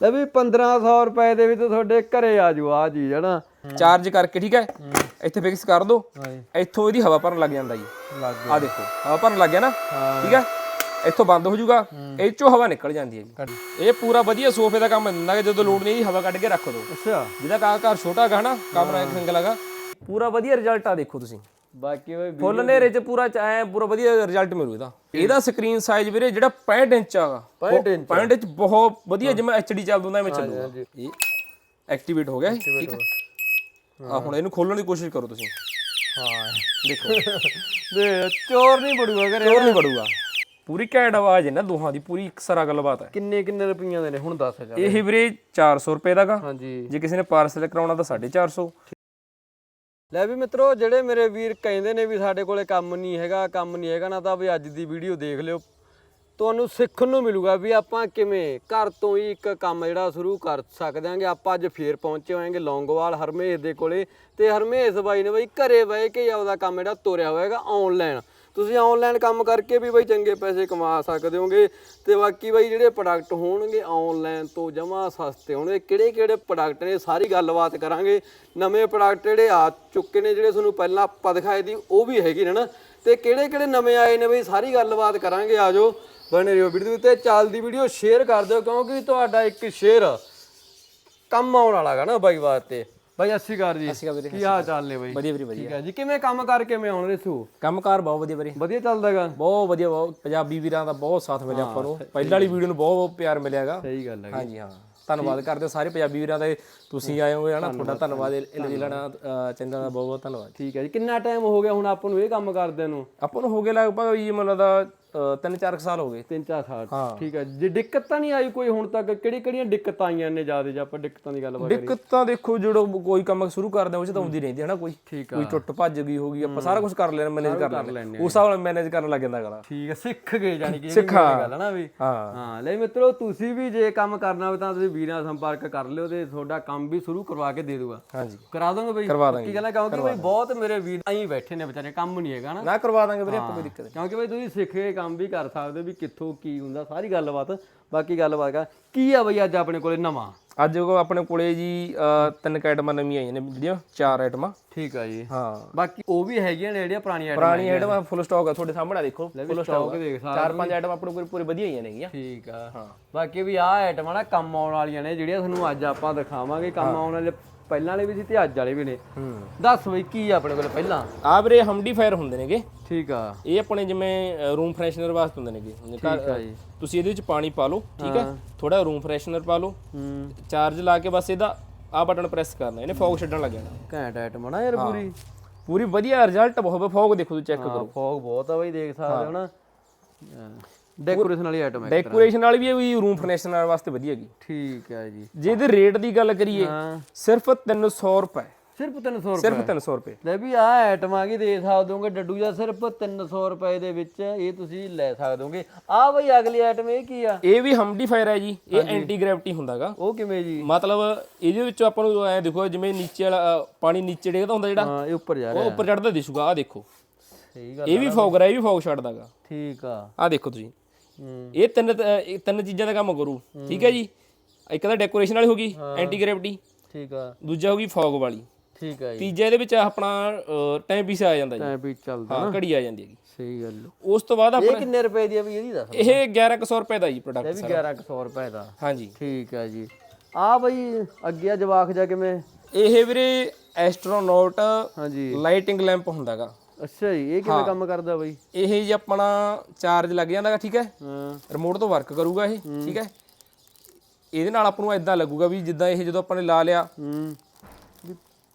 ਲੈ ਵੀ 1500 ਰੁਪਏ ਦੇ ਵਿੱਚ ਤੁਹਾਡੇ ਘਰੇ ਆ ਜੂ ਆ ਹੈ ਨਾ। ਚਾਰਜ ਕਰਕੇ ਠੀਕ ਹੈ? ਇੱਥੇ ਫਿਕਸ ਕਰ ਦੋ। ਇੱਥੋਂ ਇਹਦੀ ਹਵਾ ਭਰਨ ਲੱਗ ਜਾਂਦਾ ਜੀ। ਆ ਦੇਖੋ ਹਵਾ ਭਰਨ ਲੱਗ ਗਿਆ ਨਾ? ਠੀਕ ਹੈ? ਇੱਥੋਂ ਬੰਦ ਹੋ ਜਾਊਗਾ। ਇਹ ਚੋਂ ਹਵਾ ਨਿਕਲ ਜਾਂਦੀ ਹੈ ਜੀ। ਇਹ ਪੂਰਾ ਵਧੀਆ ਸੋਫੇ ਦਾ ਕੰਮ ਦਿੰਦਾ ਕਿ ਜਦੋਂ ਲੋਡ ਨਹੀਂ ਇਹਦੀ ਹਵਾ ਕੱਢ ਕੇ ਰੱਖ ਦੋ। ਅੱਛਾ। ਜਿਹਦਾ ਘਰ ਛੋਟਾ ਹੈਗਾ ਨਾ ਕਮਰਾ ਇੱਕ ਸਿੰਗਲ ਹੈਗਾ। ਪੂਰਾ ਵਧੀਆ ਰਿਜ਼ਲਟ ਆ ਦੇਖੋ ਤੁਸੀਂ। ਬਾਕੀ ਓਏ ਫੁੱਲ ਨੇਰੇ ਚ ਪੂਰਾ ਐ ਪੂਰਾ ਵਧੀਆ ਰਿਜ਼ਲਟ ਮਿਲੂ ਇਹਦਾ। ਇਹਦਾ ਸਕਰੀਨ ਸਾਈਜ਼ ਵੀਰੇ ਜਿਹੜਾ 65 ਇੰਚ ਆਗਾ 65 ਇੰਚ 65 ਇੰਚ ਬਹੁਤ ਵਧੀਆ ਜਿਵੇਂ ਐਚਡੀ ਚੱਲਦਾ ਹੁੰਦਾ ਐਵੇਂ ਚੱਲੂਗਾ। ਇਹ ਐਕਟੀਵੇਟ ਹੋ ਗਿਆ ਠੀਕ ਹੈ ਆ ਹੁਣ ਇਹਨੂੰ ਖੋਲਣ ਦੀ ਕੋਸ਼ਿਸ਼ ਕਰੋ ਤੁਸੀਂ। ਹਾਂ। ਦੇਖੋ। ਦੇ ਚੋਰ ਨਹੀਂ ਬੜੂਗਾ ਘਰੇ। ਚੋਰ ਨਹੀਂ ਵੜੂਗਾ। ਪੂਰੀ ਘੈਂਟ ਆਵਾਜ਼ ਹੈ ਨਾ ਦੋਹਾਂ ਦੀ ਪੂਰੀ ਇਕਸਰਾ ਗੱਲਬਾਤ ਹੈ। ਕਿੰਨੇ ਕਿੰਨੇ ਰੁਪਈਆਂ ਦੇ ਨੇ? ਹੁਣ ਦੱਸ ਜਾ ਇਹ ਵੀਰੇ 400 ਰੁਪਏ ਦਾਗਾ ਹਾਂਜੀ ਜੇ। ਕਿਸੇ ਨੇ ਪਾਰਸਲ ਕਰਾਉਣਾ ਤਾਂ 450 ਲੈ ਵੀ ਮਿੱਤਰੋ, ਜਿਹੜੇ ਮੇਰੇ ਵੀਰ ਕਹਿੰਦੇ ਨੇ ਵੀ ਸਾਡੇ ਕੋਲੇ ਕੰਮ ਨਹੀਂ ਹੈਗਾ, ਕੰਮ ਨਹੀਂ ਹੈਗਾ, ਨਾ ਤਾਂ ਵੀ ਅੱਜ ਦੀ ਵੀਡੀਓ ਦੇਖ ਲਿਓ। ਤੁਹਾਨੂੰ ਸਿੱਖਣ ਨੂੰ ਮਿਲੂਗਾ ਵੀ ਆਪਾਂ ਕਿਵੇਂ ਘਰ ਤੋਂ ਹੀ ਇੱਕ ਕੰਮ ਜਿਹੜਾ ਸ਼ੁਰੂ ਕਰ ਸਕਦੇ ਆਂਗੇ ਆਪਾਂ ਅੱਜ ਫੇਰ ਪਹੁੰਚੇ ਹੋਏਗੇ ਲੌਂਗੋਵਾਲ ਹਰਮੇਸ਼ ਦੇ ਕੋਲੇ ਤੇ ਹਰਮੇਸ਼ ਬਾਈ ਨੇ ਬਾਈ ਘਰੇ ਬਹਿ ਕੇ ਹੀ ਆਪਦਾ ਕੰਮ ਜਿਹੜਾ ਤੋਰਿਆ ਹੋਏਗਾ ਆਨਲਾਈਨ ਤੁਸੀਂ ਆਨਲਾਈਨ ਕੰਮ ਕਰਕੇ ਵੀ ਬਈ ਚੰਗੇ ਪੈਸੇ ਕਮਾ ਸਕਦੇ ਹੋਗੇ ਤੇ ਬਾਕੀ ਬਾਈ ਜਿਹੜੇ ਪ੍ਰੋਡਕਟ ਹੋਣਗੇ ਆਨਲਾਈਨ ਤੋਂ ਜਮਾ ਸਸਤੇ ਹੋਣਗੇ। ਕਿਹੜੇ ਕਿਹੜੇ ਪ੍ਰੋਡਕਟ ਨੇ ਸਾਰੀ ਗੱਲਬਾਤ ਕਰਾਂਗੇ। ਨਵੇਂ ਪ੍ਰੋਡਕਟ ਜਿਹੜੇ ਆ ਚੁੱਕੇ ਨੇ, ਜਿਹੜੇ ਤੁਹਾਨੂੰ ਪਹਿਲਾਂ ਆਪਾਂ ਦਿਖਾਏ ਦੀ ਉਹ ਵੀ ਹੈਗੇ ਨੇ ਨਾ। ਤੇ ਕਿਹੜੇ ਕਿਹੜੇ ਨਵੇਂ ਆਏ ਨੇ ਬਈ, ਸਾਰੀ ਗੱਲਬਾਤ ਕਰਾਂਗੇ। ਆਜੋ ਬਣੇ ਰਹੋ ਵੀਡੀਓ ਤੇ ਚੱਲਦੀ ਵੀਡੀਓ ਸ਼ੇਅਰ ਕਰ ਦਿਓ, ਕਿਉਂਕਿ ਤੁਹਾਡਾ ਇੱਕ ਸ਼ੇਅਰ ਕੰਮ ਆਉਣ ਵਾਲਾ ਹੈਗਾ ਨਾ ਬਾਈ ਵਾਸਤੇ। ਬਾਈ ਅੱਸੀ ਕਰ ਜੀ। ਵੀਰੇ, ਕੀ ਹਾਲ ਚਾਲ ਨੇ ਬਾਈ? ਵਧੀਆ ਵੀਰੇ ਵਧੀਆ। ਠੀਕ ਹੈ ਜੀ ਕਿਵੇਂ ਕੰਮ ਕਰ ਕਿਵੇਂ ਆਉਣ ਰਸੂ ਕੰਮਕਾਰ ਬਹੁਤ ਵਧੀਆ ਵੀਰੇ। ਵਧੀਆ ਚੱਲਦਾ ਹੈਗਾ? ਬਹੁਤ ਵਧੀਆ ਬਹੁਤ ਪੰਜਾਬੀ ਵੀਰਾਂ ਦਾ ਬਹੁਤ ਸਾਥ ਮਿਲਿਆ ਆਪਾਂ ਨੂੰ। ਪਹਿਲਾਂ ਵਾਲੀ ਵੀਡੀਓ ਨੂੰ ਬਹੁਤ ਪਿਆਰ ਮਿਲਿਆਗਾ। ਸਹੀ ਗੱਲ ਹੈ ਹਾਂਜੀ ਹਾਂ। ਧੰਨਵਾਦ ਕਰਦੇ ਹਾਂ ਸਾਰੇ ਪੰਜਾਬੀ ਵੀਰਾਂ ਦਾ। ਤੁਸੀਂ ਆਏ ਹੋਏ ਹਨਾ ਤੁਹਾਡਾ ਧੰਨਵਾਦ। ਲੈਣਾ ਚੰਗਾ ਦਾ ਬਹੁਤ ਬਹੁਤ ਧੰਨਵਾਦ। ਠੀਕ ਹੈ ਜੀ ਕਿੰਨਾ ਟਾਈਮ ਹੋ ਗਿਆ ਹੁਣ ਆਪਾਂ ਨੂੰ ਇਹ ਕੰਮ ਕਰਦੇ ਨੂੰ? ਆਪਾਂ ਨੂੰ ਹੋ ਗਏ ਲਗਭਗ ਜੀ ਮੈਨੂੰ ਲੱਗਦਾ 3-4 ਸਾਲ ਹੋ ਗਏ। ਤਿੰਨ ਚਾਰ ਸਾਲ। ਹਾਂ। ਠੀਕ ਹੈ ਜੇ। ਦਿੱਕਤ ਤਾਂ ਨਹੀਂ ਆਈ ਕੋਈ ਹੁਣ ਤੱਕ ਕਿਹੜੀ ਕਿਹੜੀਆਂ ਦਿੱਕਤਾਂ ਆਈਆਂ ਨੇ ਜ਼ਿਆਦਾ ਜੇ ਆਪਾਂ ਦਿੱਕਤਾਂ ਦੀ ਗੱਲਬਾਤ ਕਰੀਏ? ਦਿੱਕਤ ਤਾਂ ਦੇਖੋ ਜਦੋਂ ਕੋਈ ਕੰਮ ਸ਼ੁਰੂ ਕਰਦੇ ਹਾਂ ਉਹ 'ਚ ਤਾਂ ਆਉਂਦੀ ਰਹਿੰਦੀ ਹੈ ਨਾ ਕੋਈ। ਠੀਕ ਕੋਈ ਟੁੱਟ ਭੱਜ ਗਈ ਹੋਗੀ ਆਪਾਂ ਸਾਰਾ ਕੁਝ ਕਰ ਲੈਣਾ ਮੈਨੇਜ ਕਰ ਲੈਣਾ। ਉਸ ਹਿਸਾਬ ਨਾਲ ਮੈਨੇਜ ਕਰਨ ਲੱਗ ਜਾਂਦਾ ਅਗਲਾ। ਠੀਕ ਹੈ ਸਿੱਖ ਗਏ ਜਾਨੀ ਕਿ ਇਹ ਵੀ ਸਿੱਖਾਂ। ਗੱਲ ਹੈ। ਨਾ ਵੀ। ਹਾਂ। ਹਾਂ ਲੈ ਮਿੱਤਰੋ ਤੁਸੀਂ ਵੀ ਜੇ ਕੰਮ ਕਰਨਾ ਹੋਵੇ ਤਾਂ ਤੁਸੀਂ ਵੀਰ ਨਾਲ ਸੰਪਰਕ ਕਰ ਲਿਓ ਤੇ ਤੁਹਾਡਾ ਕੰਮ ਵੀ ਸ਼ੁਰੂ ਕਰਵਾ ਕੇ ਦੇ ਦੂਗਾ। ਹਾਂਜੀ। ਕਰਾ ਦੋਗੇ ਬਈ? ਕਰਵਾ ਦਾਂਗੇ ਕੀ ਗੱਲ ਹੈ ਕਿਉਂਕਿ ਬਈ ਬਹੁਤ ਮੇਰੇ ਵੀਰ ਆਈ ਬੈਠੇ ਨੇ ਵਿਚਾਰੇ ਕੰਮ ਨਹੀਂ ਹੈਗਾ ਨਾ। ਨਾ ਕਰਵਾ ਦਾਂਗੇ ਵੀਰੇ ਆਪਾਂ ਕੋਈ ਦਿੱਕਤ ਨਹੀਂ। ਕਿਉਂਕਿ ਬਈ ਤੁਸੀਂ ਸਿੱਖ ਕੇ ਕੰਮ ਵੀ ਕਰ ਸਕਦੇ ਹੋ ਵੀ ਕਿੱਥੋਂ ਕੀ ਹੁੰਦਾ ਸਾਰੀ ਗੱਲਬਾਤ। ਬਾਕੀ ਗੱਲਬਾਤ ਕਰ। ਕੀ ਆ ਬਈ ਅੱਜ ਆਪਣੇ ਕੋਲੇ ਨਵਾਂ? ਅੱਜ ਉਹ ਆਪਣੇ ਕੋਲੇ ਜੀ ਤਿੰਨ ਕੁ ਆਈਟਮਾਂ ਨਵੀਆਂ ਆਈਆਂ ਨੇ ਜਿਹੜੀਆਂ ਚਾਰ ਆਈਟਮਾਂ। ਠੀਕ ਆ ਜੀ। ਹਾਂ। ਬਾਕੀ ਉਹ ਵੀ ਹੈਗੀਆਂ ਨੇ ਜਿਹੜੀਆਂ ਪੁਰਾਣੀਆਂ ਆਈਟਮਾਂ ਪੁਰਾਣੀ ਆਈਟਮਾਂ ਫੁੱਲ ਸਟਾਕ ਆ ਤੁਹਾਡੇ ਸਾਹਮਣੇ ਆ ਦੇਖੋ ਫੁੱਲ ਸਟਾਕ ਸਟਾਕ ਦੇਖ ਸਕਦੇ ਚਾਰ ਪੰਜ ਆਈਟਮਾਂ ਆਪਣੇ ਕੋਲ ਪੂਰੇ ਵਧੀਆ ਆਈਆਂ ਨੇਗੀਆਂ। ਠੀਕ ਆ। ਬਾਕੀ ਵੀ ਆਹ ਆਈਟਮਾਂ ਨਾ ਕੰਮ ਆਉਣ ਵਾਲੀਆਂ ਨੇ ਜਿਹੜੀਆਂ ਤੁਹਾਨੂੰ ਅੱਜ ਆਪਾਂ ਦਿਖਾਵਾਂਗੇ ਕੰਮ ਆਉਣ ਵਾਲੇ ਪਹਿਲਾਂ ਵਾਲੇ ਵੀ ਸੀ ਤੇ ਅੱਜ ਵਾਲੇ ਵੀ ਨੇ। ਹੂੰ। ਦੱਸ ਬਈ ਕੀ ਆ ਆਪਣੇ ਕੋਲ ਪਹਿਲਾਂ? ਆ ਵੀਰੇ ਹਮਡੀਫਾਇਰ ਹੁੰਦੇ ਨੇਗੇ। ਠੀਕ ਆ। ਇਹ ਆਪਣੇ ਜਿਵੇਂ ਰੂਮ ਫਰੈਸ਼ਨਰ ਵਾਸਤੇ ਹੁੰਦੇ ਨੇਗੇ। ਠੀਕ ਆ ਜੀ। ਤੁਸੀਂ ਇਹਦੇ ਵਿੱਚ ਪਾਣੀ ਪਾ ਲਓ ਠੀਕ ਹੈ। ਥੋੜਾ ਰੂਮ ਫਰੈਸ਼ਨਰ ਪਾ ਲਓ। ਹੂੰ। ਚਾਰਜ ਲਾ ਕੇ ਬਸ ਇਹਦਾ ਆ ਬਟਨ ਪ੍ਰੈਸ ਕਰਨਾ ਇਹਨੇ ਫੌਗ ਛੱਡਣ ਲੱਗ ਜਾਣਾ। ਘੈਂਟ ਆਈਟਮ ਆ ਨਾ ਯਾਰ ਪੂਰੀ। ਪੂਰੀ ਵਧੀਆ ਰਿਜ਼ਲਟ ਬਹੁਤ ਫੌਗ ਦੇਖੋ ਤੁਸੀਂ ਚੈੱਕ ਕਰੋ। ਫੌਗ ਬਹੁਤ ਆ ਬਈ ਦੇਖ ਸਕਦੇ ਹੋ। ਨਾ। ਡੈਕੋਰੇਸ਼ਨ ਵਾਲੀ ਆਈਟਮ ਹੈ ਡੈਕੋਰੇਸ਼ਨ ਵਾਲੀ ਵੀ ਇਹ ਵੀ ਰੂਮ ਫਰਨੈਸ਼ਨਰ ਵਾਸਤੇ ਵਧੀਆ ਹੈਗੀ ਠੀਕ ਹੈ ਜੀ। ਜੇ ਇਹਦੇ ਰੇਟ ਦੀ ਗੱਲ ਕਰੀਏ ਹਾਂ। ਸਿਰਫ 300 ਰੁਪਏ। ਸਿਰਫ 300 ਰੁਪਏ। ਸਿਰਫ 300 ਰੁਪਏ। ਲੈ ਵੀ ਆਹ ਆਈਟਮ ਆ ਗਈ ਦੇ ਸਕਦੇ ਹੋਗੇ ਡੱਡੂ ਜਾਂ ਸਿਰਫ 300 ਰੁਪਏ ਦੇ ਵਿੱਚ ਇਹ ਤੁਸੀਂ ਲੈ ਸਕਦੇ ਹੋਗੇ। ਆ ਬਈ ਅਗਲੀ ਆਈਟਮ ਇਹ ਕੀ ਆ? ਇਹ ਵੀ ਹਮਡੀਫਾਇਰ ਹੈ ਜੀ ਇਹ ਐਂਟੀ ਗ੍ਰੈਵਿਟੀ ਹੁੰਦਾਗਾ। ਉਹ ਕਿਵੇਂ ਜੀ? ਮਤਲਬ ਇਹਦੇ ਵਿੱਚੋਂ ਆਪਾਂ ਨੂੰ ਐ ਦੇਖੋ ਜਿਵੇਂ ਨੀਚੇ ਵਾਲਾ ਪਾਣੀ ਨੀਚੇ ਡੇਗਦਾ ਹੁੰਦਾ ਜਿਹੜਾ ਹਾਂ ਇਹ ਉੱਪਰ ਜਾ ਉਹ ਰਿਹਾ ਉੱਪਰ ਚੜਦਾ ਦਿਸੂਗਾ ਆ ਦੇਖੋ। ਸਹੀ ਗੱਲ ਇਹ ਵੀ ਫੌਗਰ ਹੈ ਇਹ ਵੀ ਫੌਗ ਛੱਡਦਾਗਾ। ਠੀਕ ਆ। ਆ ਦੇਖੋ ਤੁਸੀਂ। ਹੂੰ ਇਹ ਤਿੰਨ ਇਹ ਤਿੰਨ ਚੀਜ਼ਾਂ ਦਾ ਕੰਮ ਕਰੂ। ਠੀਕ ਹੈ ਜੀ? ਇੱਕ ਤਾਂ ਡੈਕੋਰੇਸ਼ਨ ਵਾਲੀ ਹੋ ਗਈ ਐਂਟੀ ਗ੍ਰੈਵਿਟੀ ਠੀਕ ਆ। ਦੂਜਾ ਹੋ ਗਈ ਫੌਗ ਵਾਲੀ। ਠੀਕ ਆ ਜੀ। ਤੀਜਾ ਇਹਦੇ ਵਿੱਚ ਆਪਣਾ ਟਾਈਮ ਪੀਸ ਆ ਜਾਂਦਾ ਜੀ। ਟਾਈਮ ਵੀ ਚੱਲਦਾ ਹਾਂ ਘੜੀ ਆ ਜਾਂਦੀ ਹੈਗੀ। ਸਹੀ ਗੱਲ ਉਸ ਤੋਂ ਬਾਅਦ ਇਹ ਆਪਣਾ ਕਿੰਨੇ ਰੁਪਏ ਦੀ ਆ ਵੀ ਇਹਦੀ ਦੱਸ ਇਹ 1100 ਰੁਪਏ ਦਾ ਜੀ ਇਹ ਪ੍ਰੋਡਕਟ ਵੀ 1100 ਰੁਪਏ ਦਾ। ਹਾਂਜੀ। ਠੀਕ ਆ ਜੀ। ਆ ਬਈ ਅੱਗੇ ਆ ਜਵਾਕ ਜਾ ਕਿਵੇਂ? ਇਹ ਵੀਰੇ ਐਸਟ੍ਰੋਨੌਟ ਹਾਂਜੀ। ਲਾਈਟਿੰਗ ਲੈਂਪ ਹੁੰਦਾਗਾ। ਅੱਛਾ ਜੀ ਇਹ ਕਿਵੇਂ ਕੰਮ ਕਰਦਾ ਬਈ? ਇਹ ਜੀ ਆਪਣਾ ਚਾਰਜ ਲੱਗ ਜਾਂਦਾਗਾ ਠੀਕ ਹੈ? ਹਾਂ। ਰਿਮੋਟ ਤੋਂ ਵਰਕ ਕਰੂਗਾ ਇਹ ਠੀਕ ਹੈ? ਇਹਦੇ ਨਾਲ ਆਪਾਂ ਨੂੰ ਇਦਾਂ ਲੱਗੂਗਾ ਵੀ ਜਿੱਦਾਂ ਇਹ ਜਦੋਂ ਆਪਾਂ ਨੇ ਲਾ ਲਿਆ। ਹੂੰ।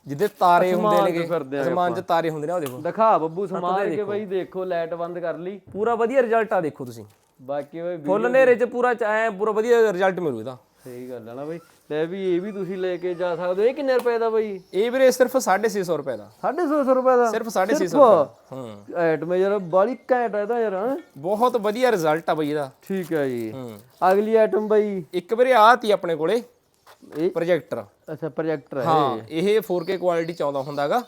ਜਿੱਦੇ ਤਾਰੇ ਹੁੰਦੇ ਨੇਗੇ ਅਸਮਾਨ 'ਚ ਤਾਰੇ ਹੁੰਦੇ ਨੇ ਉਹ ਦੇਖੋ। ਦਿਖਾ ਬੱਬੂ ਸਮਾਰ ਕੇ ਬਈ ਦੇਖੋ ਲਾਈਟ ਬੰਦ ਕਰ ਲਈ। ਪੂਰਾ ਵਧੀਆ ਰਿਜ਼ਲਟ ਆ ਦੇਖੋ ਤੁਸੀਂ। ਬਾਕੀ ਓਏ ਫੁੱਲ ਨੇਰੇ 'ਚ ਪੂਰਾ ਐ ਪੂਰਾ ਵਧੀਆ ਰਿਜ਼ਲਟ ਮਿਲੂ ਇਹਦਾ। ਸਹੀ ਗੱਲ ਆ ਨਾ ਬਈ। ਲੈ ਵੀ ਇਹ ਵੀ ਤੁਸੀਂ ਲੈ ਕੇ ਜਾ ਸਕਦੇ ਹੋ। ਇਹ ਕਿੰਨੇ ਰੁਪਏ ਦਾ ਬਈ? ਇਹ ਵੀਰੇ ਸਿਰਫ 650 ਰੁਪਏ ਦਾ। 650 ਰੁਪਏ ਦਾ? ਸਿਰਫ 650 ਰੁਪਏ ਹੂੰ। ਐਟ ਮੇ ਯਾਰ ਬਾਲੀ ਘੈਂਟ ਹੈ ਤਾਂ ਯਾਰ ਹੈਂ? ਬਹੁਤ ਵਧੀਆ ਰਿਜ਼ਲਟ ਆ ਬਈ ਇਹਦਾ। ਠੀਕ ਹੈ ਜੀ। ਹੂੰ। ਅਗਲੀ ਆਈਟਮ ਬਈ? ਇੱਕ ਵੀਰੇ ਆਹ ਤੀ ਆਪਣੇ ਕੋਲੇ ਇਹ? ਪ੍ਰੋਜੈਕਟਰ ਅੱਛਾ ਪ੍ਰੋਜੈਕਟਰ ਹੈ ਹਾਂ ਇਹ 4K ਕੁਆਲਿਟੀ ਚ ਆਉਂਦਾ ਹੁੰਦਾਗਾ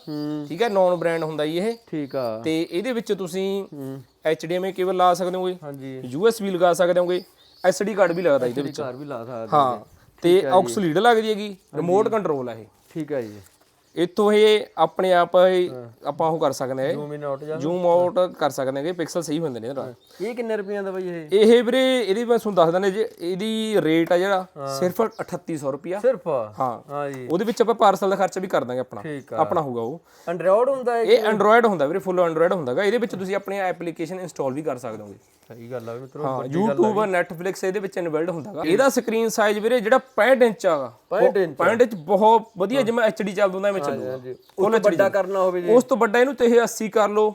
ਠੀਕ ਹੈ ਨੌਨ ਬ੍ਰਾਂਡ ਹੁੰਦਾ ਜੀ ਇਹ। ਠੀਕ ਆ। ਤੇ ਇਹਦੇ ਵਿੱਚ ਤੁਸੀਂ HDMI ਕੇਬਲ ਲਾ ਸਕਦੇ ਹੋਗੇ। ਹਾਂਜੀ। USB ਲਗਾ ਸਕਦੇ ਹੋਗੇ। SD ਕਾਰਡ ਵੀ ਲੱਗਦਾ ਇਹਦੇ ਵਿੱਚ। ਘਰ ਵੀ ਲਾ ਸਕਦੇ ਹਾਂ। ਤੇ ਆਕਸ ਲੀਡ ਲੱਗਦੀ ਹੈਗੀ ਰਿਮੋਟ ਕੰਟਰੋਲ ਆ ਇਹ। ਠੀਕ ਹੈ ਜੀ। ਇੱਥੋਂ ਇਹ ਆਪਣੇ ਆਪ ਆਪਾਂ ਉਹ ਕਰ ਸਕਦੇ ਹਾਂ ਜ਼ੂਮ ਇਨ ਆਊਟ ਜਾਂ ਜ਼ੂਮ ਆਊਟ ਕਰ ਸਕਦੇ ਹੈਗੇ ਪਿਕਸਲ ਸਹੀ ਹੁੰਦੇ ਨੇ ਇਹਦੇ ਇਹ ਕਿੰਨੇ ਰੁਪਈਆਂ ਦਾ ਬਾਈ ਇਹ? ਇਹ ਵੀਰੇ ਇਹਦੀ ਮੈਂ ਤੁਹਾਨੂੰ ਦੱਸ ਦਿੰਦਾ ਜੇ ਇਹਦੀ ਰੇਟ ਆ ਜਿਹੜਾ ਸਿਰਫ 3800 ਰੁਪਿਆ ਸਿਰਫ? ਹਾਂ। ਹਾਂ ਜੀ। ਉਹਦੇ ਵਿੱਚ ਆਪਾਂ ਪਾਰਸਲ ਦਾ ਖਰਚਾ ਵੀ ਕਰ ਦਾਂਗੇ ਆਪਣਾ। ਆਪਣਾ ਹੋਊਗਾ ਉਹ। ਐਂਡਰੋਇਡ ਹੁੰਦਾ ਇਹ ਐਂਡਰੋਇਡ ਹੁੰਦਾ ਵੀਰੇ ਫੁੱਲ ਐਂਡਰੋਇਡ ਹੁੰਦਾਗਾ ਇਹਦੇ ਵਿੱਚ ਤੁਸੀਂ ਆਪਣੀ ਐਪਲੀਕੇਸ਼ਨ ਇੰਸਟਾਲ ਵੀ ਕਰ ਸਕਦੇ ਹੋਗੇ। ਸਹੀ ਗੱਲ ਆ ਵੀ ਮਿੱਤਰੋ ਹਾਂ YouTube Netflix ਇਹਦੇ ਵਿੱਚ ਇਨਬਿਲਡ ਹੁੰਦਾਗਾ। ਇਹਦਾ ਸਕਰੀਨ ਸਾਈਜ਼ ਵੀਰੇ ਜਿਹੜਾ 65 ਇੰਚ ਆਗਾ। 65 ਇੰਚ 65 ਇੰਚ ਬਹੁਤ ਵਧੀਆ ਜਿਵੇਂ HD ਚੱਲਦਾ ਹੁੰਦਾ ਐਵੇਂ ਚੱਲੂਗਾ। ਤੋਂ ਵੱਡਾ ਕਰਨਾ ਹੋਵੇ ਜੀ। ਉਸ ਤੋਂ ਵੱਡਾ ਇਹਨੂੰ ਤੇ ਇਹ 80 ਕਰ ਲਓ